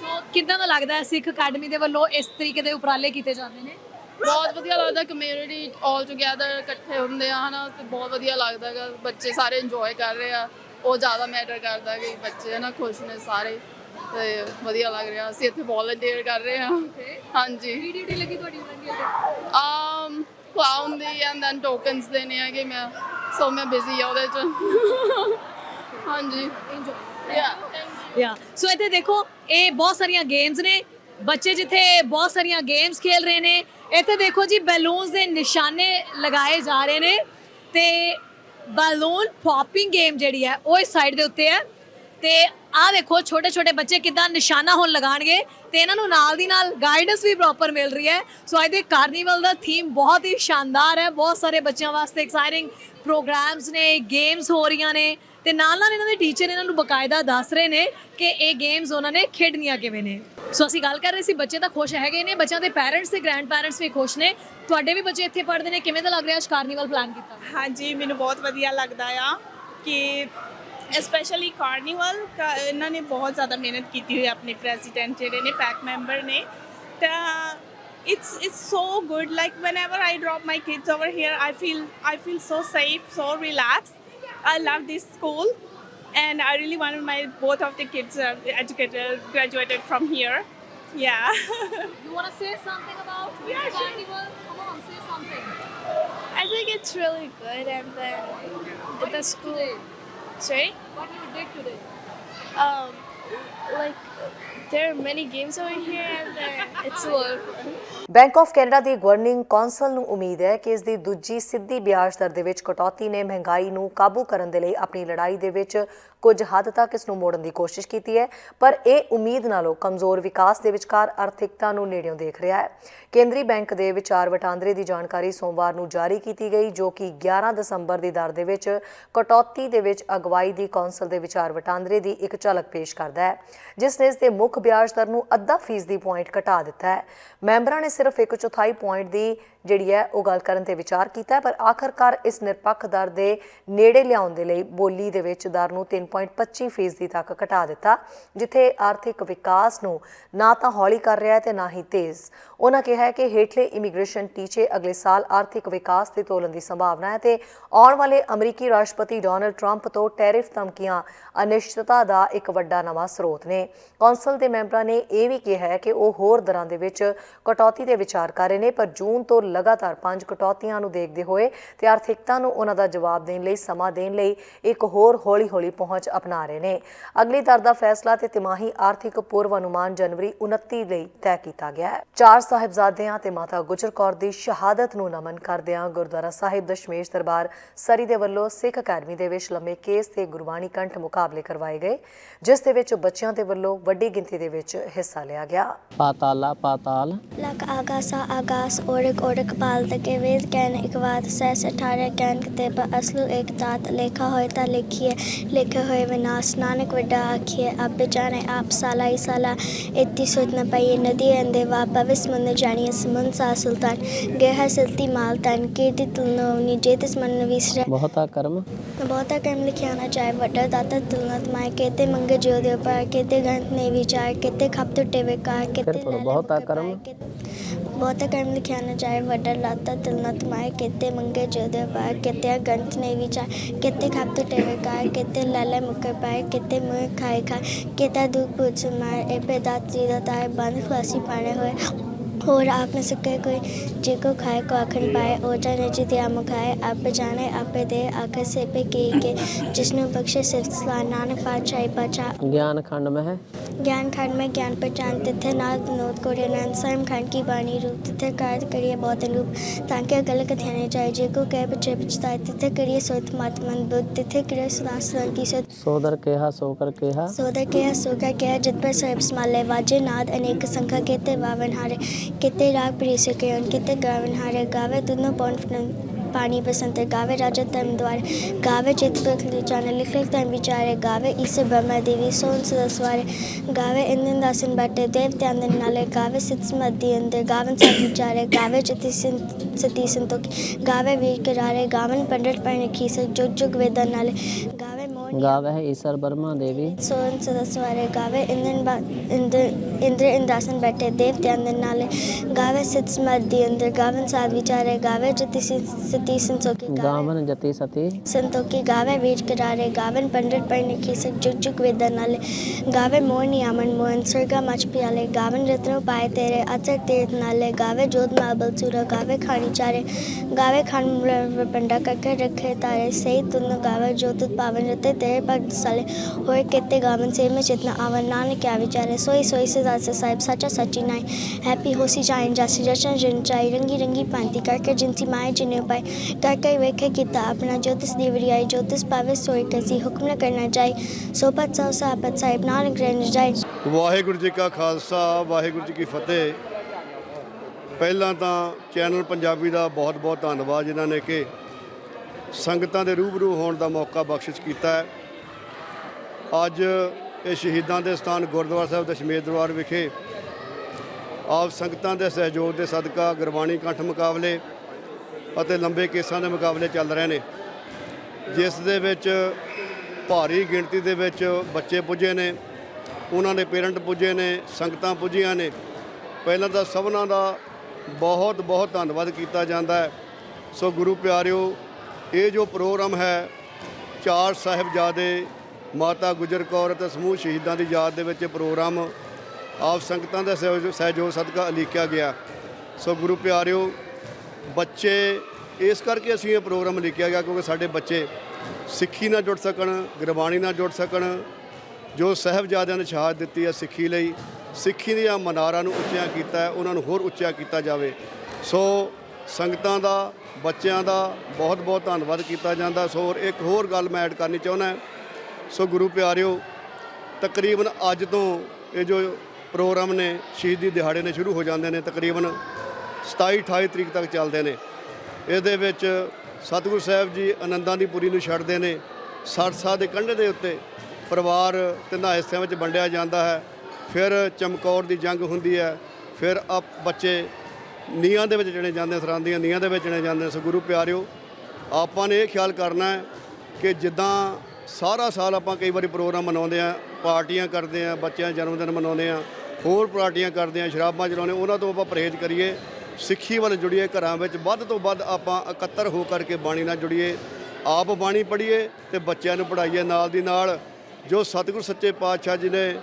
ਸੋ ਕਿਦਾਂ ਦਾ ਲੱਗਦਾ ਹੈ ਸਿੱਖ ਅਕੈਡਮੀ ਦੇ ਵੱਲੋਂ ਇਸ ਤਰੀਕੇ ਦੇ ਉਪਰਾਲੇ ਕੀਤੇ ਜਾਂਦੇ ਨੇ? ਬਹੁਤ ਵਧੀਆ ਲੱਗਦਾ ਕਮਿਊਨਿਟੀ ਆਲ ਟੁਗੇਦਰ ਇਕੱਠੇ ਹੁੰਦੇ ਆ ਹਨਾ ਤੇ ਬਹੁਤ ਵਧੀਆ ਲੱਗਦਾ ਗਾ ਬੱਚੇ ਸਾਰੇ ਇੰਜੋਏ ਕਰ ਰਹੇ ਆ। ਉਹ ਜ਼ਿਆਦਾ ਮੈਟਰ ਕਰਦਾ ਕਿ ਬੱਚੇ ਹਨਾ ਖੁਸ਼ ਨੇ ਸਾਰੇ। ਤੇ ਵਧੀਆ ਲੱਗ ਰਿਹਾ ਅਸੀਂ ਇੱਥੇ ਵੋਲੰਟੀਅਰ ਕਰ ਰਹੇ ਹਾਂ। ਹਾਂਜੀ। ਡਿਊਟੀ ਲੱਗੀ ਤੁਹਾਡੀ ਤੇ ਆਮ ਕਲਾਉਨ ਦੀ ਐਂਡ ਦੈਨ ਟੋਕਨਸ ਦੇਣੇ ਹੈਗੇ ਮੈਂ। ਸੋ ਮੈਂ ਬਿਜ਼ੀ ਆ ਉਹਦੇ ਚ। ਹਾਂਜੀ। ਇੰਜੋਏ ਯਾ ਯਾ ਸੋ ਇੱਥੇ ਦੇਖੋ ਇਹ ਬਹੁਤ ਸਾਰੀਆਂ ਗੇਮਸ ਨੇ। ਬੱਚੇ ਜਿੱਥੇ ਬਹੁਤ ਸਾਰੀਆਂ ਗੇਮਸ ਖੇਲ ਰਹੇ ਨੇ। ਇੱਥੇ ਦੇਖੋ ਜੀ ਬੈਲੂਨਸ ਦੇ ਨਿਸ਼ਾਨੇ ਲਗਾਏ ਜਾ ਰਹੇ ਨੇ। ਤੇ ਬੈਲੂਨ ਪੌਪਿੰਗ ਗੇਮ ਜਿਹੜੀ ਹੈ ਉਹ ਇਸ ਸਾਈਡ ਦੇ ਉੱਤੇ ਹੈ। ਤੇ ਆਹ ਦੇਖੋ ਛੋਟੇ ਛੋਟੇ ਬੱਚੇ ਕਿਦਾਂ ਨਿਸ਼ਾਨਾ ਹੁਣ ਲਗਾਣਗੇ ਤੇ ਇਹਨਾਂ ਨੂੰ ਨਾਲ ਦੀ ਨਾਲ ਗਾਈਡੈਂਸ ਵੀ ਪ੍ਰੋਪਰ ਮਿਲ ਰਹੀ ਹੈ। ਸੋ ਅੱਜ ਦੇ ਕਾਰਨੀਵਲ ਦਾ ਥੀਮ ਬਹੁਤ ਹੀ ਸ਼ਾਨਦਾਰ ਹੈ। ਬਹੁਤ ਸਾਰੇ ਬੱਚਿਆਂ ਵਾਸਤੇ ਐਕਸਾਈਟਿੰਗ ਪ੍ਰੋਗਰਾਮਸ ਨੇ ਗੇਮਸ ਹੋ ਰਹੀਆਂ ਨੇ। ਤੇ ਨਾਲ ਨਾਲ ਇਹਨਾਂ ਦੇ ਟੀਚਰ ਇਹਨਾਂ ਨੂੰ ਬਕਾਇਦਾ ਦੱਸ ਰਹੇ ਨੇ ਕਿ ਇਹ ਗੇਮਸ ਉਹਨਾਂ ਨੇ ਖੇਡਣੀਆਂ ਕਿਵੇਂ ਨੇ। ਸੋ ਅਸੀਂ ਗੱਲ ਕਰ ਰਹੇ ਸੀ, ਬੱਚੇ ਤਾਂ ਖੁਸ਼ ਹੈਗੇ ਨੇ, ਬੱਚਿਆਂ ਦੇ ਪੇਰੈਂਟਸ ਤੇ ਗ੍ਰੈਂਡ ਪੈਰੈਂਟਸ ਵੀ ਖੁਸ਼ ਨੇ। ਤੁਹਾਡੇ ਵੀ ਬੱਚੇ ਇੱਥੇ ਪੜ੍ਹਦੇ ਨੇ, ਕਿਵੇਂ ਦਾ ਲੱਗ ਰਿਹਾ ਅੱਜ ਕਾਰਨੀਵਲ ਪਲਾਨ ਕੀਤਾ? ਹਾਂਜੀ, ਮੈਨੂੰ ਬਹੁਤ ਵਧੀਆ ਲੱਗਦਾ ਆ ਕਿ ਸਪੈਸ਼ਲੀ ਕਾਰਨੀਵਲ ਇਹਨਾਂ ਨੇ ਬਹੁਤ ਜ਼ਿਆਦਾ ਮਿਹਨਤ ਕੀਤੀ ਹੋਈ ਆਪਣੇ ਪ੍ਰੈਜ਼ੀਡੈਂਟ ਜਿਹੜੇ ਨੇ ਪੈਕ ਮੈਂਬਰ ਨੇ। ਤਾਂ it's it's so good, like whenever i drop my kids over here, i feel i feel so safe, so relaxed i love this school and i really wanted my both of the kids are educated graduated from here yeah You want to say something about Yeah, sure. Carnival? Come on, say something. I think it's really good, and then What the school. today? Sorry, What do you did today? um, like there are many games over here, and then it's a lot of fun. Bank of Canada the governing council ਨੂੰ ਉਮੀਦ ਹੈ ਕਿ ਇਸ ਦੀ ਦੂਜੀ ਸਿੱਧੀ ਵਿਆਜ ਦਰ ਦੇ ਵਿੱਚ ਕਟੌਤੀ ਨੇ ਮਹਿੰਗਾਈ ਨੂੰ ਕਾਬੂ ਕਰਨ ਦੇ ਲਈ ਆਪਣੀ ਲੜਾਈ ਦੇ ਵਿੱਚ ਕੁਝ ਹੱਦ ਤੱਕ ਇਸ ਨੂੰ ਮੋੜਨ ਦੀ ਕੋਸ਼ਿਸ਼ ਕੀਤੀ ਹੈ। ਪਰ ਇਹ ਉਮੀਦ ਨਾਲੋਂ ਕਮਜ਼ੋਰ ਵਿਕਾਸ ਦੇ ਵਿਚਕਾਰ ਆਰਥਿਕਤਾ ਨੂੰ ਨੇੜਿਓਂ ਦੇਖ ਰਿਹਾ ਹੈ। ਕੇਂਦਰੀ ਬੈਂਕ ਦੇ ਵਿਚਾਰ ਵਟਾਂਦਰੇ ਦੀ ਜਾਣਕਾਰੀ ਸੋਮਵਾਰ ਨੂੰ ਜਾਰੀ ਕੀਤੀ ਗਈ, ਜੋ ਕਿ 11 ਦਸੰਬਰ ਦੀ ਦਰ ਦੇ ਵਿੱਚ ਕਟੌਤੀ ਦੇ ਵਿੱਚ ਅਗਵਾਈ ਦੀ ਕੌਂਸਲ ਦੇ ਵਿਚਾਰ ਵਟਾਂਦਰੇ ਦੀ ਇੱਕ ਝਲਕ ਪੇਸ਼ ਕਰਦਾ ਹੈ, ਜਿਸ ਨੇ ਇਸ ਦੇ ਮੁੱਖ ਵਿਆਜ ਦਰ ਨੂੰ ਅੱਧਾ ਫੀਸਦੀ ਪੁਆਇੰਟ ਘਟਾ ਦਿੱਤਾ ਹੈ। ਮੈਂਬਰਾਂ ਨੇ ਸਿਰਫ ਇੱਕ ਚੌਥਾਈ ਪੁਆਇੰਟ ਦੀ ਜਿਹੜੀ ਹੈ ਉਹ ਗੱਲ ਕਰਨ ਤੇ ਵਿਚਾਰ ਕੀਤਾ ਪਰ ਆਖਰਕਾਰ ਇਸ ਨਿਰਪੱਖ ਦਰ ਦੇ ਨੇੜੇ ਲਿਆਉਣ ਦੇ ਲਈ ਬੋਲੀ ਦੇ ਵਿੱਚ ਦਰ ਨੂੰ 3.25 ਫੀਸਦੀ ਤੱਕ ਘਟਾ ਦਿੱਤਾ, ਜਿੱਥੇ ਆਰਥਿਕ ਵਿਕਾਸ ਨੂੰ ਨਾ ਤਾਂ ਹੌਲੀ ਕਰ ਰਿਹਾ ਹੈ ਤੇ ਨਾ ਹੀ ਤੇਜ਼। ਉਹਨਾਂ ਕਿਹਾ ਕਿ ਹੇਠਲੇ ਇਮੀਗ੍ਰੇਸ਼ਨ ਟੀਚੇ ਅਗਲੇ ਸਾਲ ਆਰਥਿਕ ਵਿਕਾਸ ਤੇ ਤੋਲਣ ਦੀ ਸੰਭਾਵਨਾ ਹੈ ਤੇ ਆਉਣ ਵਾਲੇ ਅਮਰੀਕੀ ਰਾਸ਼ਟਰਪਤੀ ਡੋਨਲਡ ਟਰੰਪ ਤੋਂ ਟੈਰਿਫ ਧਮਕੀਆਂ ਅਨਿਸ਼ਚਿਤਤਾ ਦਾ ਇੱਕ ਵੱਡਾ ਨਵਾਂ ਸਰੋਤ ਨੇ। ਕੌਂਸਲ ਦੇ ਮੈਂਬਰਾਂ ਨੇ ਇਹ ਵੀ ਕਿਹਾ ਹੈ ਕਿ ਉਹ ਹੋਰ ਦਰਾਂ ਦੇ ਵਿੱਚ ਕਟੌਤੀ ਦੇ ਵਿਚਾਰ ਕਰ ਰਹੇ ਨੇ ਪਰ ਜੂਨ ਤੋਂ ਲਗਾਤਾਰ ਪੰਜ ਕਟੌਤੀਆਂ ਨੂੰ ਦੇਖਦੇ ਹੋਏ ਤੇ ਆਰਥਿਕਤਾ ਨੂੰ ਉਹਨਾਂ ਦਾ ਜਵਾਬ ਦੇਣ ਲਈ ਸਮਾਂ ਦੇਣ ਲਈ ਇੱਕ ਹੋਰ ਹੌਲੀ-ਹੌਲੀ ਪਹੁੰਚ ਅਪਣਾ ਰਹੇ ਨੇ। ਅਗਲੀ ਦਰ ਦਾ ਫੈਸਲਾ ਤੇ ਤਿਮਾਹੀ ਆਰਥਿਕ ਪੂਰਵ ਅਨੁਮਾਨ ਜਨਵਰੀ 29 ਲਈ ਤੈਅ ਕੀਤਾ ਗਿਆ ਹੈ। ਚਾਰ ਸਾਹਿਬਜ਼ਾਦਿਆਂ ਤੇ ਮਾਤਾ ਗੁਜਰ ਕੌਰ ਦੀ ਸ਼ਹਾਦਤ ਨੂੰ ਨਮਨ ਕਰਦਿਆਂ ਗੁਰਦੁਆਰਾ ਸਾਹਿਬ ਦਸ਼ਮੇਸ਼ ਦਰਬਾਰ ਸਰੀ ਦੇ ਵੱਲੋਂ ਸਿੱਖ ਅਕੈਡਮੀ ਦੇ ਵਿੱਚ ਲੰਮੇ ਕੇਸ ਤੇ ਗੁਰਬਾਣੀ ਕੰਠ ਮੁਕਾਬਲੇ ਕਰਵਾਏ ਗਏ ਜਿਸ ਦੇ ਵਿੱਚ ਬੱਚਿਆਂ ਦੇ ਵੱਲੋਂ ਵੱਡੀ ਗਿਣਤੀ ਦੇ ਵਿੱਚ ਹਿੱਸਾ ਲਿਆ ਗਿਆ। ਪਾਤਾਲਾ ਪਾਤਾਲ। ਲਕ agasa agas orik orik palta kevet ken ikvad ses 18 ken kuteba aslu ek tat lekha hoy ta likhiye likhe hoye ਵਿਨਾਸ਼ ਨਾਨਕ ਵੱਡਾ ਆਖੀਏ ਆਪੇ ਜਾਣੇ ਆਪ ਸਾਲਾ ਹੀ ਸਾਲਾ ਇਤੀ ਸੋਚ ਨ ਪਈ ਨਦੀ ਅੰਦੇ ਵਾਪਾ ਵਿਸ ਮੰਨ ਜਾਣੀਏ ਸਮਨ ਸਾ ਸੁਲਤਾਨ ਗਹਿ ਸਲਤੀ ਮਾਲ ਤਨ ਕੀ ਦੀ ਤੁਲਨਾ ਉਨੀ ਜੇ ਤਿਸ ਮਨ ਵਿਸਰੇ। ਬਹੁਤਾ ਕਰਮ? ਬਹੁਤਾ ਕਰਮ ਲਿਖਿਆ ਨਾ ਚਾਹੇ ਵੱਡਾ ਦਾਤਾ ਤੁਲਨਾ ਤਮਾਇ ਕੇਤੇ ਮੰਗੇ ਜਿਉ ਦੇ ਉਪਰ ਕੇਤੇ ਗੰਤ ਨੇ ਵਿਚਾਰ ਕੇਤੇ ਖਪ ਟੁੱਟੇ ਵਿਕਾਰ ਕੇਤੇ ਬਹੁਤਾ ਕਰਮ। ਬਹੁਤਾ ਕੰਮ ਲਿਖਿਆ ਨਾ ਜਾਏ, ਵੱਡਾ ਦਾਤਾ ਤੁਲਨਤ ਮਾਇ ਕੇਤੇ ਮੰਗੇ ਜਿਉ ਦੇ ਪਰ ਕੇਤੇ ਗੰਤ ਨੇ ਵਿਚਾਰ ਕੇਤੇ ਖਪ ਟੁੱਟੇ ਵਿਕਾਰ ਕੇਤੇ ਲੈ ਮੁਕੇ ਪਾਏ, ਕੇਤੇ ਮੂੰਹ ਖਾਏ ਖਾ, ਕੇਤਾ ਦੁੱਖ ਪੁੱਛ ਮਾਰ ਏਪੇ ਦਾਤ ਜੀ ਦਾ ਤਾਰ ਬੰਦ ਖੁਆਸੀ ਪਾਣੇ ਹੋਏ। और आप में से कोई कोई जिको खाए को आखन पाए ओजा ने जिते आम खाए आप जाने आप दे आखिर से पे के के जिसने बख्शे सिलसिला नानक पातशाही बचा ज्ञान खंड में है ज्ञान खंड में ज्ञान पहचान तिथे नाद विनोद कोरिया नंद स्वयं खंड की बाणी रूप तिथे कार्य करिए बहुत रूप ताकि गलत ध्यान जाए जिको कह बचे बचताए तिथे करिए सोत मातमन बुद्ध तिथे करिए सुनासन की सोत सोदर केहा सोकर केहा सोदर के सोगा के जित पर सर्व समाले वाजे नाद अनेक संख्या केते वावन हारे કેતે રાગ પ્રિય છે કે કેતે ગાવન હારે ગાવે તનો કોન્ફિડન્સ પાણી બસંતે ગાવે રાજા તમ દ્વાર ગાવે ચિત્તપકલી ચાને લિખ લિખ તમ વિચારે ગાવે ઈસે બ્રહ્મા દેવી સોન સદસ્વારે ગાવે ઇન્દન દાસન બાટે દેવ ત્યાંદન નાલે ગાવે સિત્સ મધ્ય અંદર ગાવન સત વિચારે ગાવે ચિતિ સતી સંતો ગાવે વીર કરારે ગાવન પંડિત પણ ખીસે જુગ જુગ વેદન નાલે गावे मोर गावे है ईश्वर वर्मा देवी सोन सदस्वारे गावे इंद्रन बा इंद्र इंद्र इंद्रासन बैठे देव त्यानन नाले गावे सित समाधि अंदर गावन साध विचारे गावे जति सती संसोकी गावे गावन जति सती संतोकी गावे वीर करारे गावन पंडित पर निखी सक जुग जुग वेदन नाले गावे मोर नियामन मोहन स्वर्गा मच पियाले गावन रत्नो पाए तेरे अचर तीर्थ नाले गावे जोध माबल चूरा गावे खानी चारे गावे खान पंडा करके रखे तारे सही तुन गावे जो तुत पावन रते તેરે પગ સલે હોય કે તે ગામન સે મેં ચેતના આવર નાનક ક્યા વિચારે સોઈ સોઈ સે દાસે સાહેબ સાચા સચ્ચી નાય હેપી હોસી જાયન જાસી જચન જિનચાઈ રંગી રંગી પાંતી કરકે જિનસી માય જિને ઉપાય કરકે વેખે ગીતા આપણા જ્યોતિષ દેવરી આય જ્યોતિષ પાવે સોઈ કસી હુકમ ન કરના જાય સોપત સૌ સાપત સાહેબ નાનક રેન જાય વાહેગુਰੂ ਜੀ ਕਾ ਖਾਲਸਾ ਵਾਹਿਗੁਰੂ ਜੀ ਕੀ ਫਤਿਹ ਪਹਿਲਾਂ ਤਾਂ ਚੈਨਲ ਪੰਜਾਬੀ ਦਾ ਬਹੁਤ ਬਹੁਤ ਧੰਨਵਾਦ ਜਿਨ੍ਹਾਂ ਨੇ ਕਿ ਸੰਗਤਾਂ ਦੇ ਰੂਬਰੂ ਹੋਣ ਦਾ ਮੌਕਾ ਬਖਸ਼ਿਸ਼ ਕੀਤਾ ਹੈ। ਅੱਜ ਇਹ ਸ਼ਹੀਦਾਂ ਦੇ ਸਥਾਨ ਗੁਰਦੁਆਰਾ ਸਾਹਿਬ ਦਸ਼ਮੇਸ਼ ਦਰਬਾਰ ਵਿਖੇ ਆਪ ਸੰਗਤਾਂ ਦੇ ਸਹਿਯੋਗ ਦੇ ਸਦਕਾ ਗੁਰਬਾਣੀ ਕੰਠ ਮੁਕਾਬਲੇ ਅਤੇ ਲੰਬੇ ਕੇਸਾਂ ਦੇ ਮੁਕਾਬਲੇ ਚੱਲ ਰਹੇ ਨੇ। ਜਿਸ ਦੇ ਵਿੱਚ ਭਾਰੀ ਗਿਣਤੀ ਦੇ ਵਿੱਚ ਬੱਚੇ ਪੁੱਜੇ ਨੇ, ਉਹਨਾਂ ਦੇ ਪੇਰੈਂਟ ਪੁੱਜੇ ਨੇ, ਸੰਗਤਾਂ ਪੁੱਜੀਆਂ ਨੇ। ਪਹਿਲਾਂ ਤਾਂ ਸਭਨਾਂ ਦਾ ਬਹੁਤ ਬਹੁਤ ਧੰਨਵਾਦ ਕੀਤਾ ਜਾਂਦਾ ਹੈ। ਸੋ ਗੁਰੂ ਪਿਆਰਿਓ ਇਹ ਜੋ ਪ੍ਰੋਗਰਾਮ ਹੈ, ਚਾਰ ਸਾਹਿਬਜ਼ਾਦੇ, ਮਾਤਾ ਗੁਜਰ ਕੌਰ ਅਤੇ ਸਮੂਹ ਸ਼ਹੀਦਾਂ ਦੀ ਯਾਦ ਦੇ ਵਿੱਚ ਇਹ ਪ੍ਰੋਗਰਾਮ ਆਪ ਸੰਗਤਾਂ ਦਾ ਸਹਿਯੋਗ ਸਹਿਯੋਗ ਸਦਕਾ ਅਲੀਕਿਆ ਗਿਆ। ਸੋ ਗੁਰੂ ਪਿਆਰਿਓ, ਬੱਚੇ, ਇਸ ਕਰਕੇ ਅਸੀਂ ਇਹ ਪ੍ਰੋਗਰਾਮ ਲਿਖਿਆ ਗਿਆ ਕਿਉਂਕਿ ਸਾਡੇ ਬੱਚੇ ਸਿੱਖੀ ਨਾਲ ਜੁੜ ਸਕਣ, ਗੁਰਬਾਣੀ ਨਾਲ ਜੁੜ ਸਕਣ। ਜੋ ਸਾਹਿਬਜ਼ਾਦਿਆਂ ਨੇ ਸ਼ਹਾਦਤ ਦਿੱਤੀ ਹੈ ਸਿੱਖੀ ਲਈ, ਸਿੱਖੀ ਦੀਆਂ ਮਨਾਰਾਂ ਨੂੰ ਉੱਚਿਆਂ ਕੀਤਾ ਹੈ, ਉਹਨਾਂ ਨੂੰ ਹੋਰ ਉੱਚਿਆਂ ਕੀਤਾ ਜਾਵੇ। ਸੋ ਸੰਗਤਾਂ ਦਾ, ਬੱਚਿਆਂ ਦਾ ਬਹੁਤ ਬਹੁਤ ਧੰਨਵਾਦ ਕੀਤਾ ਜਾਂਦਾ। ਸੋ ਇੱਕ ਹੋਰ ਗੱਲ ਮੈਂ ਐਡ ਕਰਨੀ ਚਾਹੁੰਦਾ ਸੋ ਗੁਰੂ ਪਿਆਰਿਓ, ਤਕਰੀਬਨ ਅੱਜ ਤੋਂ ਇਹ ਜੋ ਪ੍ਰੋਗਰਾਮ ਨੇ, ਸ਼ਹੀਦੀ ਦਿਹਾੜੇ ਨੇ ਸ਼ੁਰੂ ਹੋ ਜਾਂਦੇ ਨੇ, ਤਕਰੀਬਨ 27 28 ਤਰੀਕ ਤੱਕ ਚੱਲਦੇ ਨੇ। ਇਹਦੇ ਵਿੱਚ ਸਤਿਗੁਰੂ ਸਾਹਿਬ ਜੀ ਆਨੰਦਾਂ ਦੀ ਪੁਰੀ ਨੂੰ ਛੱਡਦੇ ਨੇ। ਸਰਸਾ ਦੇ ਕੰਢੇ ਦੇ ਉੱਤੇ ਪਰਿਵਾਰ ਤਿੰਨਾਂ ਹਿੱਸਿਆਂ ਵਿੱਚ ਵੰਡਿਆ ਜਾਂਦਾ ਹੈ। ਫਿਰ ਚਮਕੌਰ ਦੀ ਜੰਗ ਹੁੰਦੀ ਹੈ। ਫਿਰ ਆਪ ਬੱਚੇ ਨੀਹਾਂ ਦੇ ਵਿੱਚ ਜਣੇ ਜਾਂਦੇ ਸਰਾਂ ਦੀਆਂ ਨੀਹਾਂ ਦੇ ਵਿੱਚ ਜਣੇ ਜਾਂਦੇ ਸੋ ਗੁਰੂ ਪਿਆਰਿਓ, ਆਪਾਂ ਨੇ ਇਹ ਖਿਆਲ ਕਰਨਾ ਹੈ ਕਿ ਜਿੱਦਾਂ ਸਾਰਾ ਸਾਲ ਆਪਾਂ ਕਈ ਵਾਰੀ ਪ੍ਰੋਗਰਾਮ ਮਨਾਉਂਦੇ ਆ, ਪਾਰਟੀਆਂ ਕਰਦੇ ਆ, ਬੱਚਿਆਂ ਦੇ ਜਨਮ ਦਿਨ ਮਨਾਉਂਦੇ ਆ, ਹੋਰ ਪਾਰਟੀਆਂ ਕਰਦੇ ਆ, ਸ਼ਰਾਬਾਂ ਚਲਾਉਂਦੇ ਉਹਨਾਂ ਤੋਂ ਆਪਾਂ ਪਰਹੇਜ਼ ਕਰੀਏ, ਸਿੱਖੀ ਵੱਲ ਜੁੜੀਏ ਘਰਾਂ ਵਿੱਚ, ਵੱਧ ਤੋਂ ਵੱਧ ਆਪਾਂ ਇਕੱਤਰ ਹੋ ਕਰਕੇ ਬਾਣੀ ਨਾਲ ਜੁੜੀਏ, ਆਪ ਬਾਣੀ ਪੜ੍ਹੀਏ ਤੇ ਬੱਚਿਆਂ ਨੂੰ ਪੜ੍ਹਾਈਏ ਨਾਲ ਦੀ ਨਾਲ। ਜੋ ਸਤਿਗੁਰ ਸੱਚੇ ਪਾਤਸ਼ਾਹ ਜੀ ਨੇ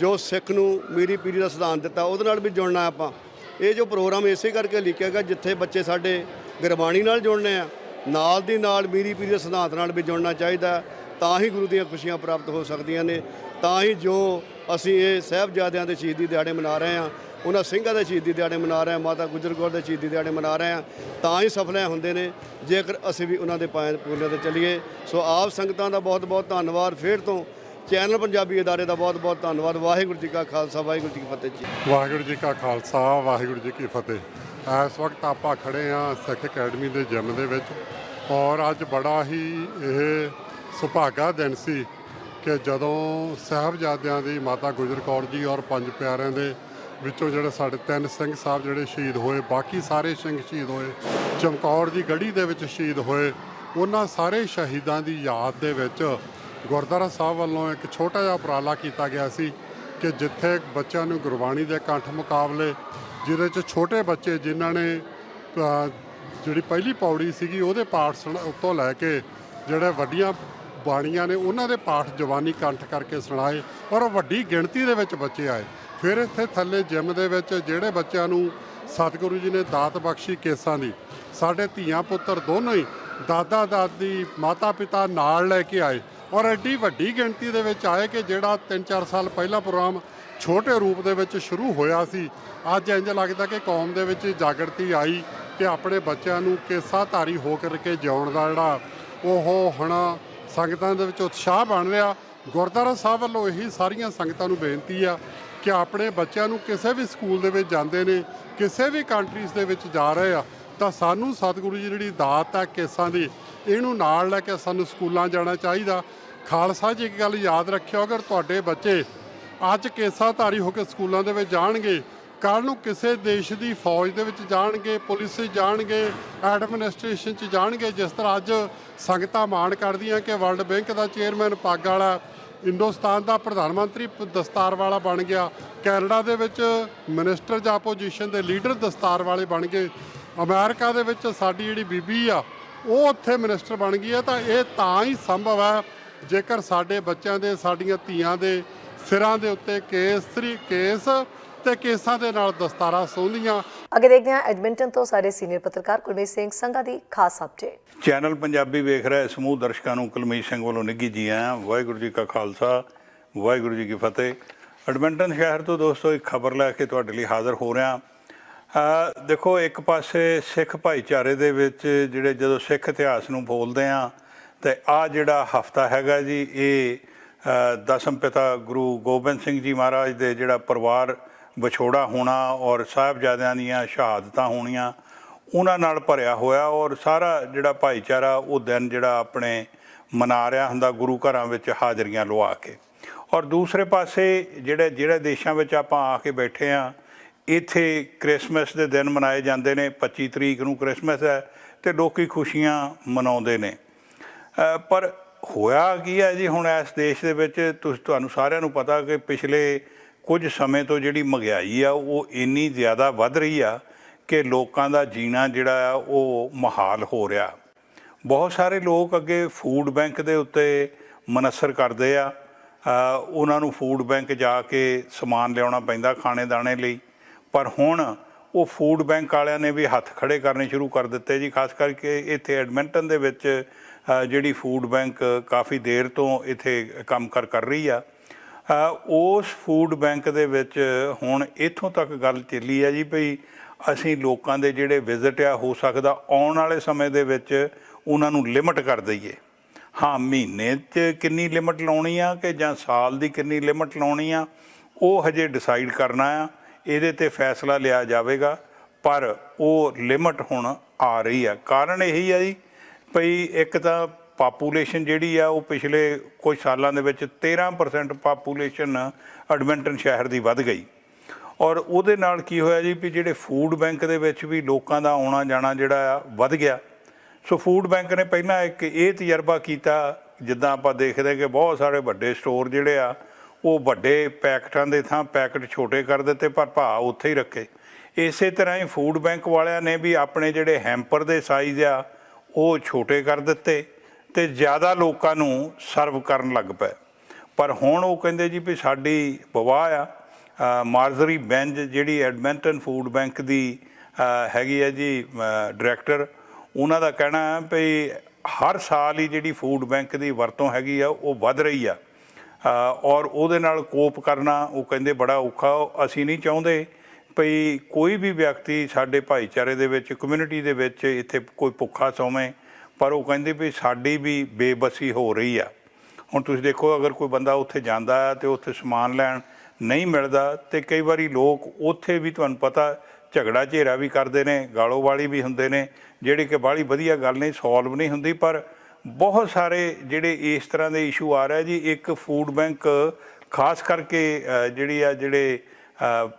ਜੋ ਸਿੱਖ ਨੂੰ ਮੀਰੀ ਪੀਰੀ ਦਾ ਸਿਧਾਂਤ ਦਿੱਤਾ, ਉਹਦੇ ਨਾਲ ਵੀ ਜੁੜਨਾ ਆਪਾਂ। ਇਹ ਜੋ ਪ੍ਰੋਗਰਾਮ ਇਸੇ ਕਰਕੇ ਲਿਖਿਆ ਗਿਆ ਜਿੱਥੇ ਬੱਚੇ ਸਾਡੇ ਗੁਰਬਾਣੀ ਨਾਲ ਜੁੜਨੇ ਆ, ਨਾਲ ਦੀ ਨਾਲ ਮੀਰੀ ਪੀਰੀ ਦੇ ਸਿਧਾਂਤ ਨਾਲ ਵੀ ਜੁੜਨਾ ਚਾਹੀਦਾ ਤਾਂ ਹੀ ਗੁਰੂ ਦੀਆਂ ਖੁਸ਼ੀਆਂ ਪ੍ਰਾਪਤ ਹੋ ਸਕਦੀਆਂ ਨੇ, ਤਾਂ ਹੀ ਜੋ ਅਸੀਂ ਇਹ ਸਾਹਿਬਜ਼ਾਦਿਆਂ ਦੇ ਸ਼ਹੀਦੀ ਦਿਹਾੜੇ ਮਨਾ ਰਹੇ ਹਾਂ, ਉਹਨਾਂ ਸਿੰਘਾਂ ਦੇ ਸ਼ਹੀਦੀ ਦਿਹਾੜੇ ਮਨਾ ਰਹੇ ਹਾਂ, ਮਾਤਾ ਗੁਜਰ ਕੌਰ ਦੇ ਸ਼ਹੀਦੀ ਦਿਹਾੜੇ ਮਨਾ ਰਹੇ ਹਾਂ, ਤਾਂ ਹੀ ਸਫਲ ਹੁੰਦੇ ਨੇ, ਜੇਕਰ ਅਸੀਂ ਵੀ ਉਹਨਾਂ ਦੇ ਪਾਇਆਂ ਪੂਲਿਆਂ ਤੇ ਚੱਲੀਏ, ਸੋ ਆਪ ਸੰਗਤਾਂ ਦਾ ਬਹੁਤ ਬਹੁਤ ਧੰਨਵਾਦ, ਫੇਰ ਤੋਂ ਚੈਨਲ ਪੰਜਾਬੀ ਅਦਾਰੇ ਦਾ ਬਹੁਤ ਬਹੁਤ ਧੰਨਵਾਦ। ਵਾਹਿਗੁਰੂ ਜੀ ਕਾ ਖਾਲਸਾ, ਵਾਹਿਗੁਰੂ ਜੀ ਕੀ ਫਤਿਹ ਜੀ। ਵਾਹਿਗੁਰੂ ਜੀ ਕਾ ਖਾਲਸਾ, ਵਾਹਿਗੁਰੂ ਜੀ ਕੀ ਫਤਿਹ। ਇਸ ਵਕਤ ਆਪਾਂ ਖੜੇ ਹਾਂ ਸਿੱਖ ਅਕੈਡਮੀ ਦੇ ਜਿਮ ਦੇ ਵਿੱਚ ਔਰ ਅੱਜ ਬੜਾ ਹੀ ਇਹ ਸੁਭਾਗਾ ਦਿਨ ਸੀ ਕਿ ਜਦੋਂ ਸਾਹਿਬਜ਼ਾਦਿਆਂ ਦੀ ਮਾਤਾ ਗੁਜਰ ਕੌਰ ਜੀ ਔਰ ਪੰਜ ਪਿਆਰਿਆਂ ਦੇ ਵਿੱਚੋਂ ਜਿਹੜੇ ਸਾਡੇ ਤਿੰਨ ਸਿੰਘ ਸਾਹਿਬ ਜਿਹੜੇ ਸ਼ਹੀਦ ਹੋਏ, ਬਾਕੀ ਸਾਰੇ ਸਿੰਘ ਸ਼ਹੀਦ ਹੋਏ, ਚਮਕੌਰ ਦੀ ਗੜੀ ਦੇ ਵਿੱਚ ਸ਼ਹੀਦ ਹੋਏ, ਉਹਨਾਂ ਸਾਰੇ ਸ਼ਹੀਦਾਂ ਦੀ ਯਾਦ ਦੇ ਵਿੱਚ ਗੁਰਦੁਆਰਾ ਸਾਹਿਬ ਵੱਲੋਂ ਇੱਕ ਛੋਟਾ ਜਿਹਾ ਉਪਰਾਲਾ ਕੀਤਾ ਗਿਆ ਸੀ ਕਿ ਜਿੱਥੇ ਬੱਚਿਆਂ ਨੂੰ ਗੁਰਬਾਣੀ ਦੇ ਕੰਠ ਮੁਕਾਬਲੇ, ਜਿਹਦੇ 'ਚ ਛੋਟੇ ਬੱਚੇ ਜਿਨ੍ਹਾਂ ਨੇ ਜਿਹੜੀ ਪਹਿਲੀ ਪੌੜੀ ਸੀਗੀ ਉਹਦੇ ਪਾਠ ਸੁਣ, ਉੱਤੋਂ ਲੈ ਕੇ ਜਿਹੜੇ ਵੱਡੀਆਂ ਬਾਣੀਆਂ ਨੇ ਉਹਨਾਂ ਦੇ ਪਾਠ ਜਵਾਨੀ ਕੰਠ ਕਰਕੇ ਸੁਣਾਏ ਔਰ ਵੱਡੀ ਗਿਣਤੀ ਦੇ ਵਿੱਚ ਬੱਚੇ ਆਏ। ਫਿਰ ਇੱਥੇ ਥੱਲੇ ਜਿਮ ਦੇ ਵਿੱਚ ਜਿਹੜੇ ਬੱਚਿਆਂ ਨੂੰ ਸਤਿਗੁਰੂ ਜੀ ਨੇ ਦਾਤ ਬਖਸ਼ੀ ਕੇਸਾਂ ਦੀ, ਸਾਡੇ ਧੀਆਂ ਪੁੱਤਰ ਦੋਨੋਂ ਹੀ ਦਾਦਾ ਦਾਦੀ ਮਾਤਾ ਪਿਤਾ ਨਾਲ ਲੈ ਕੇ ਆਏ। ਔਰ ਐਡੀ ਵੱਡੀ ਗਿਣਤੀ ਦੇ ਵਿੱਚ ਆਏ ਕਿ ਜਿਹੜਾ 3-4 ਸਾਲ ਪਹਿਲਾ ਪ੍ਰੋਗਰਾਮ ਛੋਟੇ ਰੂਪ ਦੇ ਵਿੱਚ ਸ਼ੁਰੂ ਹੋਇਆ ਸੀ, ਅੱਜ ਇੰਜ ਲੱਗਦਾ ਕਿ ਕੌਮ ਦੇ ਵਿੱਚ ਜਾਗਰਤੀ ਆਈ ਤੇ ਆਪਣੇ ਬੱਚਿਆਂ ਨੂੰ ਕੇਸਾਧਾਰੀ ਹੋ ਕਰਕੇ ਜਿਉਣ ਦਾ ਜਿਹੜਾ ਉਹ ਹੁਣ ਸੰਗਤਾਂ ਦੇ ਵਿੱਚ ਉਤਸ਼ਾਹ ਬਣ ਰਿਹਾ। ਗੁਰਦੁਆਰਾ ਸਾਹਿਬ ਵੱਲੋਂ ਇਹੀ ਸਾਰੀਆਂ ਸੰਗਤਾਂ ਨੂੰ ਬੇਨਤੀ ਆ ਕਿ ਆਪਣੇ ਬੱਚਿਆਂ ਨੂੰ ਕਿਸੇ ਵੀ ਸਕੂਲ ਦੇ ਵਿੱਚ ਜਾਂਦੇ ਨੇ, ਕਿਸੇ ਵੀ ਕੰਟਰੀਜ਼ ਦੇ ਵਿੱਚ ਜਾ ਰਹੇ ਆ, ਤਾਂ ਸਾਨੂੰ ਸਤਿਗੁਰੂ ਜੀ ਜਿਹੜੀ ਦਾਤ ਆ ਕੇਸਾਂ ਦੀ, ਇਹਨੂੰ ਨਾਲ ਲੈ ਕੇ ਸਾਨੂੰ ਸਕੂਲਾਂ ਜਾਣਾ ਚਾਹੀਦਾ। ਖਾਲਸਾ ਜੀ, ਇੱਕ ਗੱਲ ਯਾਦ ਰੱਖਿਓ, ਅਗਰ ਤੁਹਾਡੇ ਬੱਚੇ ਅੱਜ ਕੇਸਾਧਾਰੀ ਹੋ ਕੇ ਸਕੂਲਾਂ ਦੇ ਵਿੱਚ ਜਾਣਗੇ ਕੱਲ ਨੂੰ ਕਿਸੇ ਦੇਸ਼ ਦੀ ਫੌਜ ਦੇ ਵਿੱਚ ਜਾਣਗੇ, ਪੁਲਿਸ 'ਚ ਜਾਣਗੇ, ਐਡਮਿਨਿਸਟ੍ਰੇਸ਼ਨ 'ਚ ਜਾਣਗੇ, ਜਿਸ ਤਰ੍ਹਾਂ ਅੱਜ ਸੰਗਤਾਂ ਮਾਣ ਕਰਦੀਆਂ ਕਿ ਵਰਲਡ ਬੈਂਕ ਦਾ ਚੇਅਰਮੈਨ ਪੱਗ ਵਾਲਾ ਹਿੰਦੁਸਤਾਨ ਦਾ ਪ੍ਰਧਾਨ ਮੰਤਰੀ ਦਸਤਾਰ ਵਾਲਾ ਬਣ ਗਿਆ, ਕੈਨੇਡਾ ਦੇ ਵਿੱਚ ਮਿਨਿਸਟਰ ਜਾਂ ਆਪੋਜੀਸ਼ਨ ਦੇ ਲੀਡਰ ਦਸਤਾਰ ਵਾਲੇ ਬਣ ਗਏ, ਅਮਰੀਕਾ ਦੇ ਵਿੱਚ ਸਾਡੀ ਜਿਹੜੀ ਬੀਬੀ ਆ, ਉਹ ਉੱਥੇ ਮਿਨਿਸਟਰ ਬਣ ਗਈ ਹੈ, ਤਾਂ ਇਹ ਤਾਂ ਹੀ ਸੰਭਵ ਹੈ ਜੇਕਰ ਸਾਡੇ ਬੱਚਿਆਂ ਦੇ ਸਾਡੀਆਂ ਧੀਆਂ ਦੇ ਸਿਰਾਂ ਦੇ ਉੱਤੇ ਕੇਸਰੀ ਕੇਸ ਤੇ ਕੇਸਾਂ ਦੇ ਨਾਲ ਦਸਤਾਰਾਂ ਸੋਹਣੀਆਂ ਅੱਗੇ ਦੇਖਦੇ ਹਾਂ ਐਡਮਿੰਟਨ ਤੋਂ ਸਾਡੇ ਸੀਨੀਅਰ ਪੱਤਰਕਾਰ ਕੁਲਮੀਤ ਸਿੰਘ ਸੰਘਾ ਦੀ ਖਾਸ ਅਪਡੇਟ। ਚੈਨਲ ਪੰਜਾਬੀ ਵੇਖ ਰਹੇ ਸਮੂਹ ਦਰਸ਼ਕਾਂ ਨੂੰ ਕੁਲਮੀਤ ਸਿੰਘ ਵੱਲੋਂ ਨਿੱਘੀ ਜੀ ਆਇਆਂ। ਵਾਹਿਗੁਰੂ ਜੀ ਕਾ ਖਾਲਸਾ ਵਾਹਿਗੁਰੂ ਜੀ ਕੀ ਫਤਿਹ। ਐਡਮਿੰਟਨ ਸ਼ਹਿਰ ਤੋਂ ਦੋਸਤੋ ਇੱਕ ਖਬਰ ਲੈ ਕੇ ਤੁਹਾਡੇ ਲਈ ਹਾਜ਼ਰ ਹੋ ਰਿਹਾ। ਦੇਖੋ ਇੱਕ ਪਾਸੇ ਸਿੱਖ ਭਾਈਚਾਰੇ ਦੇ ਵਿੱਚ ਜਿਹੜੇ ਜਦੋਂ ਸਿੱਖ ਇਤਿਹਾਸ ਨੂੰ ਬੋਲਦੇ ਆ ਤੇ ਆ ਜਿਹੜਾ ਹਫਤਾ ਹੈਗਾ ਜੀ, ਇਹ ਦਸਮ ਪਿਤਾ ਗੁਰੂ ਗੋਬਿੰਦ ਸਿੰਘ ਜੀ ਮਹਾਰਾਜ ਦੇ ਜਿਹੜਾ ਪਰਿਵਾਰ ਵਿਛੋੜਾ ਹੋਣਾ ਔਰ ਸਾਹਿਬਜ਼ਾਦਿਆਂ ਦੀਆਂ ਸ਼ਹਾਦਤਾਂ ਹੋਣੀਆਂ, ਉਹਨਾਂ ਨਾਲ ਭਰਿਆ ਹੋਇਆ ਔਰ ਸਾਰਾ ਜਿਹੜਾ ਭਾਈਚਾਰਾ ਉਹ ਦਿਨ ਜਿਹੜਾ ਆਪਣੇ ਮਨਾ ਰਿਹਾ ਹੁੰਦਾ, ਗੁਰੂ ਘਰਾਂ ਵਿੱਚ ਹਾਜ਼ਰੀਆਂ ਲਵਾ ਕੇ। ਔਰ ਦੂਸਰੇ ਪਾਸੇ ਜਿਹੜੇ ਜਿਹੜੇ ਦੇਸ਼ਾਂ ਵਿੱਚ ਆਪਾਂ ਆ ਕੇ ਬੈਠੇ ਆ ਇੱਥੇ ਕ੍ਰਿਸਮਸ ਦੇ ਦਿਨ ਮਨਾਏ ਜਾਂਦੇ ਨੇ 25 ਤਰੀਕ ਨੂੰ ਕ੍ਰਿਸਮਸ ਹੈ ਤੇ ਲੋਕੀ ਖੁਸ਼ੀਆਂ ਮਨਾਉਂਦੇ ਨੇ। ਪਰ ਹੋਇਆ ਕੀ ਹੈ ਜੀ? ਹੁਣ ਇਸ ਦੇਸ਼ ਦੇ ਵਿੱਚ ਤੁਸੀਂ, ਤੁਹਾਨੂੰ ਸਾਰਿਆਂ ਨੂੰ ਪਤਾ ਕਿ ਪਿਛਲੇ ਕੁਝ ਸਮੇਂ ਤੋਂ ਜਿਹੜੀ ਮਹਿੰਗਾਈ ਆ, ਉਹ ਇੰਨੀ ਜ਼ਿਆਦਾ ਵੱਧ ਰਹੀ ਆ ਕਿ ਲੋਕਾਂ ਦਾ ਜੀਣਾ ਜਿਹੜਾ ਆ, ਉਹ ਮਹਾਲ ਹੋ ਰਿਹਾ। ਬਹੁਤ ਸਾਰੇ ਲੋਕ ਅੱਗੇ ਫੂਡ ਬੈਂਕ ਦੇ ਉੱਤੇ ਮਨਸਰ ਕਰਦੇ ਆ। ਉਹਨਾਂ ਨੂੰ ਫੂਡ ਬੈਂਕ ਜਾ ਕੇ ਸਮਾਨ ਲਿਆਉਣਾ ਪੈਂਦਾ ਖਾਣੇ ਦਾਣੇ ਲਈ। ਪਰ ਹੁਣ ਉਹ ਫੂਡ ਬੈਂਕ ਵਾਲਿਆਂ ਨੇ ਵੀ ਹੱਥ ਖੜੇ ਕਰਨੇ ਸ਼ੁਰੂ ਕਰ ਦਿੱਤੇ ਜੀ, ਖਾਸ ਕਰਕੇ ਇੱਥੇ ਐਡਮਿੰਟਨ ਦੇ ਵਿੱਚ ਜਿਹੜੀ ਫੂਡ ਬੈਂਕ ਕਾਫੀ ਦੇਰ ਤੋਂ ਇੱਥੇ ਕੰਮ ਕਰ ਕਰ ਰਹੀ ਆ। ਉਸ ਫੂਡ ਬੈਂਕ ਦੇ ਵਿੱਚ ਹੁਣ ਇੱਥੋਂ ਤੱਕ ਗੱਲ ਚੱਲੀ ਆ ਜੀ ਭਈ ਅਸੀਂ ਲੋਕਾਂ ਦੇ ਜਿਹੜੇ ਵਿਜ਼ਿਟ ਆ, ਹੋ ਸਕਦਾ ਆਉਣ ਵਾਲੇ ਸਮੇਂ ਦੇ ਵਿੱਚ ਉਹਨਾਂ ਨੂੰ ਲਿਮਟ ਕਰ ਦਈਏ। ਹਾਂ, ਮਹੀਨੇ 'ਚ ਕਿੰਨੀ ਲਿਮਟ ਲਾਉਣੀ ਆ ਕਿ ਜਾਂ ਸਾਲ ਦੀ ਕਿੰਨੀ ਲਿਮਟ ਲਾਉਣੀ ਆ, ਉਹ ਹਜੇ ਡਿਸਾਈਡ ਕਰਨਾ ਆ। ਇਹਦੇ ਤੇ ਫੈਸਲਾ ਲਿਆ ਜਾਵੇਗਾ, ਪਰ ਉਹ ਲਿਮਟ ਹੁਣ ਆ ਰਹੀ ਆ। ਕਾਰਨ ਇਹੀ ਆ ਜੀ ਭਈ ਇੱਕ ਤਾਂ ਪਾਪੂਲੇਸ਼ਨ ਜਿਹੜੀ ਆ ਉਹ ਪਿਛਲੇ ਕੁਝ ਸਾਲਾਂ ਦੇ ਵਿੱਚ 13% ਪਾਪੂਲੇਸ਼ਨ ਐਡਮਿੰਟਨ ਸ਼ਹਿਰ ਦੀ ਵੱਧ ਗਈ। ਔਰ ਉਹਦੇ ਨਾਲ ਕੀ ਹੋਇਆ ਜੀ ਵੀ ਜਿਹੜੇ ਫੂਡ ਬੈਂਕ ਦੇ ਵਿੱਚ ਵੀ ਲੋਕਾਂ ਦਾ ਆਉਣਾ ਜਾਣਾ ਜਿਹੜਾ ਆ ਵੱਧ ਗਿਆ। ਸੋ ਫੂਡ ਬੈਂਕ ਨੇ ਪਹਿਲਾਂ ਇੱਕ ਇਹ ਤਜਰਬਾ ਕੀਤਾ, ਜਿੱਦਾਂ ਆਪਾਂ ਦੇਖਦੇ ਕਿ ਬਹੁਤ ਸਾਰੇ ਵੱਡੇ ਸਟੋਰ ਜਿਹੜੇ ਆ, ਉਹ ਵੱਡੇ ਪੈਕਟਾਂ ਦੇ ਥਾਂ ਪੈਕਟ ਛੋਟੇ ਕਰ ਦਿੱਤੇ, ਪਰ ਭਾਅ ਉੱਥੇ ਹੀ ਰੱਖੇ। ਇਸੇ ਤਰ੍ਹਾਂ ਹੀ ਫੂਡ ਬੈਂਕ ਵਾਲਿਆਂ ਨੇ ਵੀ ਆਪਣੇ ਜਿਹੜੇ ਹੈਂਪਰ ਦੇ ਸਾਈਜ਼ ਆ ਉਹ ਛੋਟੇ ਕਰ ਦਿੱਤੇ ਤੇ ਜ਼ਿਆਦਾ ਲੋਕਾਂ ਨੂੰ ਸਰਵ ਕਰਨ ਲੱਗ ਪਏ। ਪਰ ਹੁਣ ਉਹ ਕਹਿੰਦੇ ਜੀ ਵੀ ਸਾਡੀ ਪਵਾਹ ਆ। ਮਾਰਜ਼ਰੀ ਬੈਂਜ ਜਿਹੜੀ ਐਡਮਿੰਟਨ ਫੂਡ ਬੈਂਕ ਦੀ ਹੈਗੀ ਹੈ ਜੀ ਡਾਇਰੈਕਟਰ, ਉਹਨਾਂ ਦਾ ਕਹਿਣਾ ਵੀ ਹਰ ਸਾਲ ਹੀ ਜਿਹੜੀ ਫੂਡ ਬੈਂਕ ਦੀ ਵਰਤੋਂ ਹੈਗੀ ਆ, ਉਹ ਵੱਧ ਰਹੀ ਆ। ਔਰ ਉਹਦੇ ਨਾਲ ਕੋਪ ਕਰਨਾ ਉਹ ਕਹਿੰਦੇ ਬੜਾ ਔਖਾ ਅਸੀਂ ਨਹੀਂ ਚਾਹੁੰਦੇ। ਭਈ ਕੋਈ ਵੀ ਵਿਅਕਤੀ ਸਾਡੇ ਭਾਈਚਾਰੇ ਦੇ ਵਿੱਚ ਕਮਿਊਨਿਟੀ ਦੇ ਵਿੱਚ ਇੱਥੇ ਕੋਈ ਭੁੱਖਾ ਸੌਵੇਂ, ਪਰ ਉਹ ਕਹਿੰਦੇ ਵੀ ਸਾਡੀ ਵੀ ਬੇਬਸੀ ਹੋ ਰਹੀ ਆ। ਹੁਣ ਤੁਸੀਂ ਦੇਖੋ, ਅਗਰ ਕੋਈ ਬੰਦਾ ਉੱਥੇ ਜਾਂਦਾ ਹੈ ਤੇ ਉੱਥੇ ਸਮਾਨ ਲੈਣ ਨਹੀਂ ਮਿਲਦਾ, ਤੇ ਕਈ ਵਾਰੀ ਲੋਕ ਉੱਥੇ ਵੀ ਤੁਹਾਨੂੰ ਪਤਾ ਝਗੜਾ ਝੇਰਾ ਵੀ ਕਰਦੇ ਨੇ, ਗਾਲੋ ਵਾਲੀ ਵੀ ਹੁੰਦੇ ਨੇ, ਜਿਹੜੀ ਕਿ ਬਾਹਲੀ ਵਧੀਆ ਗੱਲ ਨਹੀਂ ਸੋਲਵ ਨਹੀਂ ਹੁੰਦੀ, ਪਰ ਬਹੁਤ ਸਾਰੇ ਜਿਹੜੇ ਇਸ ਤਰ੍ਹਾਂ ਦੇ ਇਸ਼ੂ ਆ ਰਹੇ ਜੀ, ਇੱਕ ਫੂਡ ਬੈਂਕ ਖਾਸ ਕਰਕੇ ਜਿਹੜੀ ਆ ਜਿਹੜੇ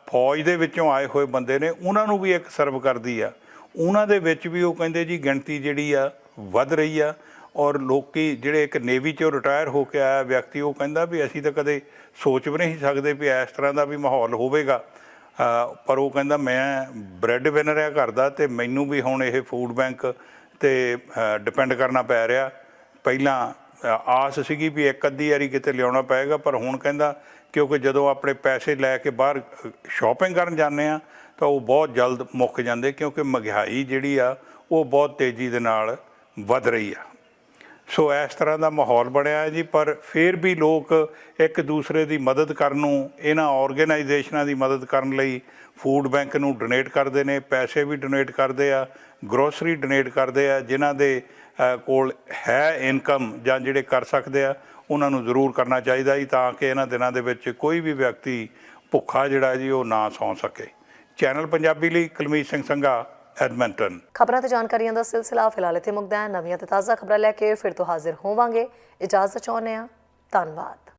ਫੌਜ ਦੇ ਵਿੱਚੋਂ ਆਏ ਹੋਏ ਬੰਦੇ ਨੇ, ਉਹਨਾਂ ਨੂੰ ਵੀ ਇੱਕ ਸਰਵ ਕਰਦੀ ਆ। ਉਹਨਾਂ ਦੇ ਵਿੱਚ ਵੀ ਉਹ ਕਹਿੰਦੇ ਜੀ, ਗਿਣਤੀ ਜਿਹੜੀ ਆ, ਵੱਧ ਰਹੀ ਆ ਔਰ ਲੋਕੀ ਜਿਹੜੇ ਇੱਕ ਨੇਵੀ ਚੋਂ ਰਿਟਾਇਰ ਹੋ ਕੇ ਆਇਆ ਵਿਅਕਤੀ, ਉਹ ਕਹਿੰਦਾ ਵੀ ਅਸੀਂ ਤਾਂ ਕਦੇ ਸੋਚ ਵੀ ਨਹੀਂ ਸਕਦੇ ਵੀ ਇਸ ਤਰ੍ਹਾਂ ਦਾ ਵੀ ਮਾਹੌਲ ਹੋਵੇਗਾ। ਪਰ ਉਹ ਕਹਿੰਦਾ, ਮੈਂ ਬ੍ਰੈਡ ਵਿਨਰ ਆ ਘਰ ਦਾ ਤੇ ਮੈਨੂੰ ਵੀ ਹੁਣ ਇਹ ਫੂਡ ਬੈਂਕ ਤੇ ਡਿਪੈਂਡ ਕਰਨਾ ਪੈ ਰਿਹਾ। ਪਹਿਲਾਂ ਆਸ ਸੀਗੀ ਵੀ ਇੱਕ ਅੱਧੀ ਵਾਰੀ ਕਿਤੇ ਲਿਆਉਣਾ ਪਏਗਾ, ਪਰ ਹੁਣ ਕਹਿੰਦਾ ਕਿਉਂਕਿ ਜਦੋਂ ਆਪਣੇ ਪੈਸੇ ਲੈ ਕੇ ਬਾਹਰ ਸ਼ਾਪਿੰਗ ਕਰਨ ਜਾਂਦੇ ਆ ਤਾਂ ਉਹ ਬਹੁਤ ਜਲਦ ਮੁੱਕ ਜਾਂਦੇ ਕਿਉਂਕਿ ਮਹਿੰਗਾਈ ਜਿਹੜੀ ਆ, ਉਹ ਬਹੁਤ ਤੇਜ਼ੀ ਦੇ ਨਾਲ ਵੱਧ ਰਹੀ ਆ। ਸੋ ਇਸ ਤਰ੍ਹਾਂ ਦਾ ਮਾਹੌਲ ਬਣਿਆ ਹੈ ਜੀ, ਪਰ ਫਿਰ ਵੀ ਲੋਕ ਇੱਕ ਦੂਸਰੇ ਦੀ ਮਦਦ ਕਰਨ ਨੂੰ, ਇਹਨਾਂ ਆਰਗੇਨਾਈਜੇਸ਼ਨਾਂ ਦੀ ਮਦਦ ਕਰਨ ਲਈ ਫੂਡ ਬੈਂਕ ਨੂੰ ਡੋਨੇਟ ਕਰਦੇ ਨੇ, ਪੈਸੇ ਵੀ ਡੋਨੇਟ ਕਰਦੇ ਆ ਗਰੋਸਰੀ ਡੋਨੇਟ ਕਰਦੇ ਆ, ਜਿਨ੍ਹਾਂ ਦੇ ਕੋਲ ਹੈ ਇਨਕਮ ਜਾਂ ਜਿਹੜੇ ਕਰ ਸਕਦੇ ਆ ਉਹਨਾਂ ਨੂੰ ਜ਼ਰੂਰ ਕਰਨਾ ਚਾਹੀਦਾ ਜੀ ਤਾਂ ਕਿ ਇਹਨਾਂ ਦਿਨਾਂ ਦੇ ਵਿੱਚ ਕੋਈ ਵੀ ਵਿਅਕਤੀ ਭੁੱਖਾ ਜਿਹੜਾ ਜੀ ਉਹ ਨਾ ਸੌਂ ਸਕੇ। ਚੈਨਲ ਪੰਜਾਬੀ ਲਈ ਕੁਲਮੀਤ ਸਿੰਘ ਸੰਘਾ, ਐਡਮਿੰਟਨ। ਖਬਰਾਂ ਤੇ ਜਾਣਕਾਰੀਆਂ ਦਾ ਸਿਲਸਿਲਾ ਫਿਲਹਾਲ ਇੱਥੇ ਮੁੱਕਦਾ ਹੈ। ਨਵੀਆਂ ਤੇ ਤਾਜ਼ਾ ਖਬਰਾਂ ਲੈ ਕੇ ਫਿਰ ਤੋਂ ਹਾਜ਼ਰ ਹੋਵਾਂਗੇ। ਇਜਾਜ਼ਤ ਚਾਹੁੰਦੇ ਹਾਂ। ਧੰਨਵਾਦ।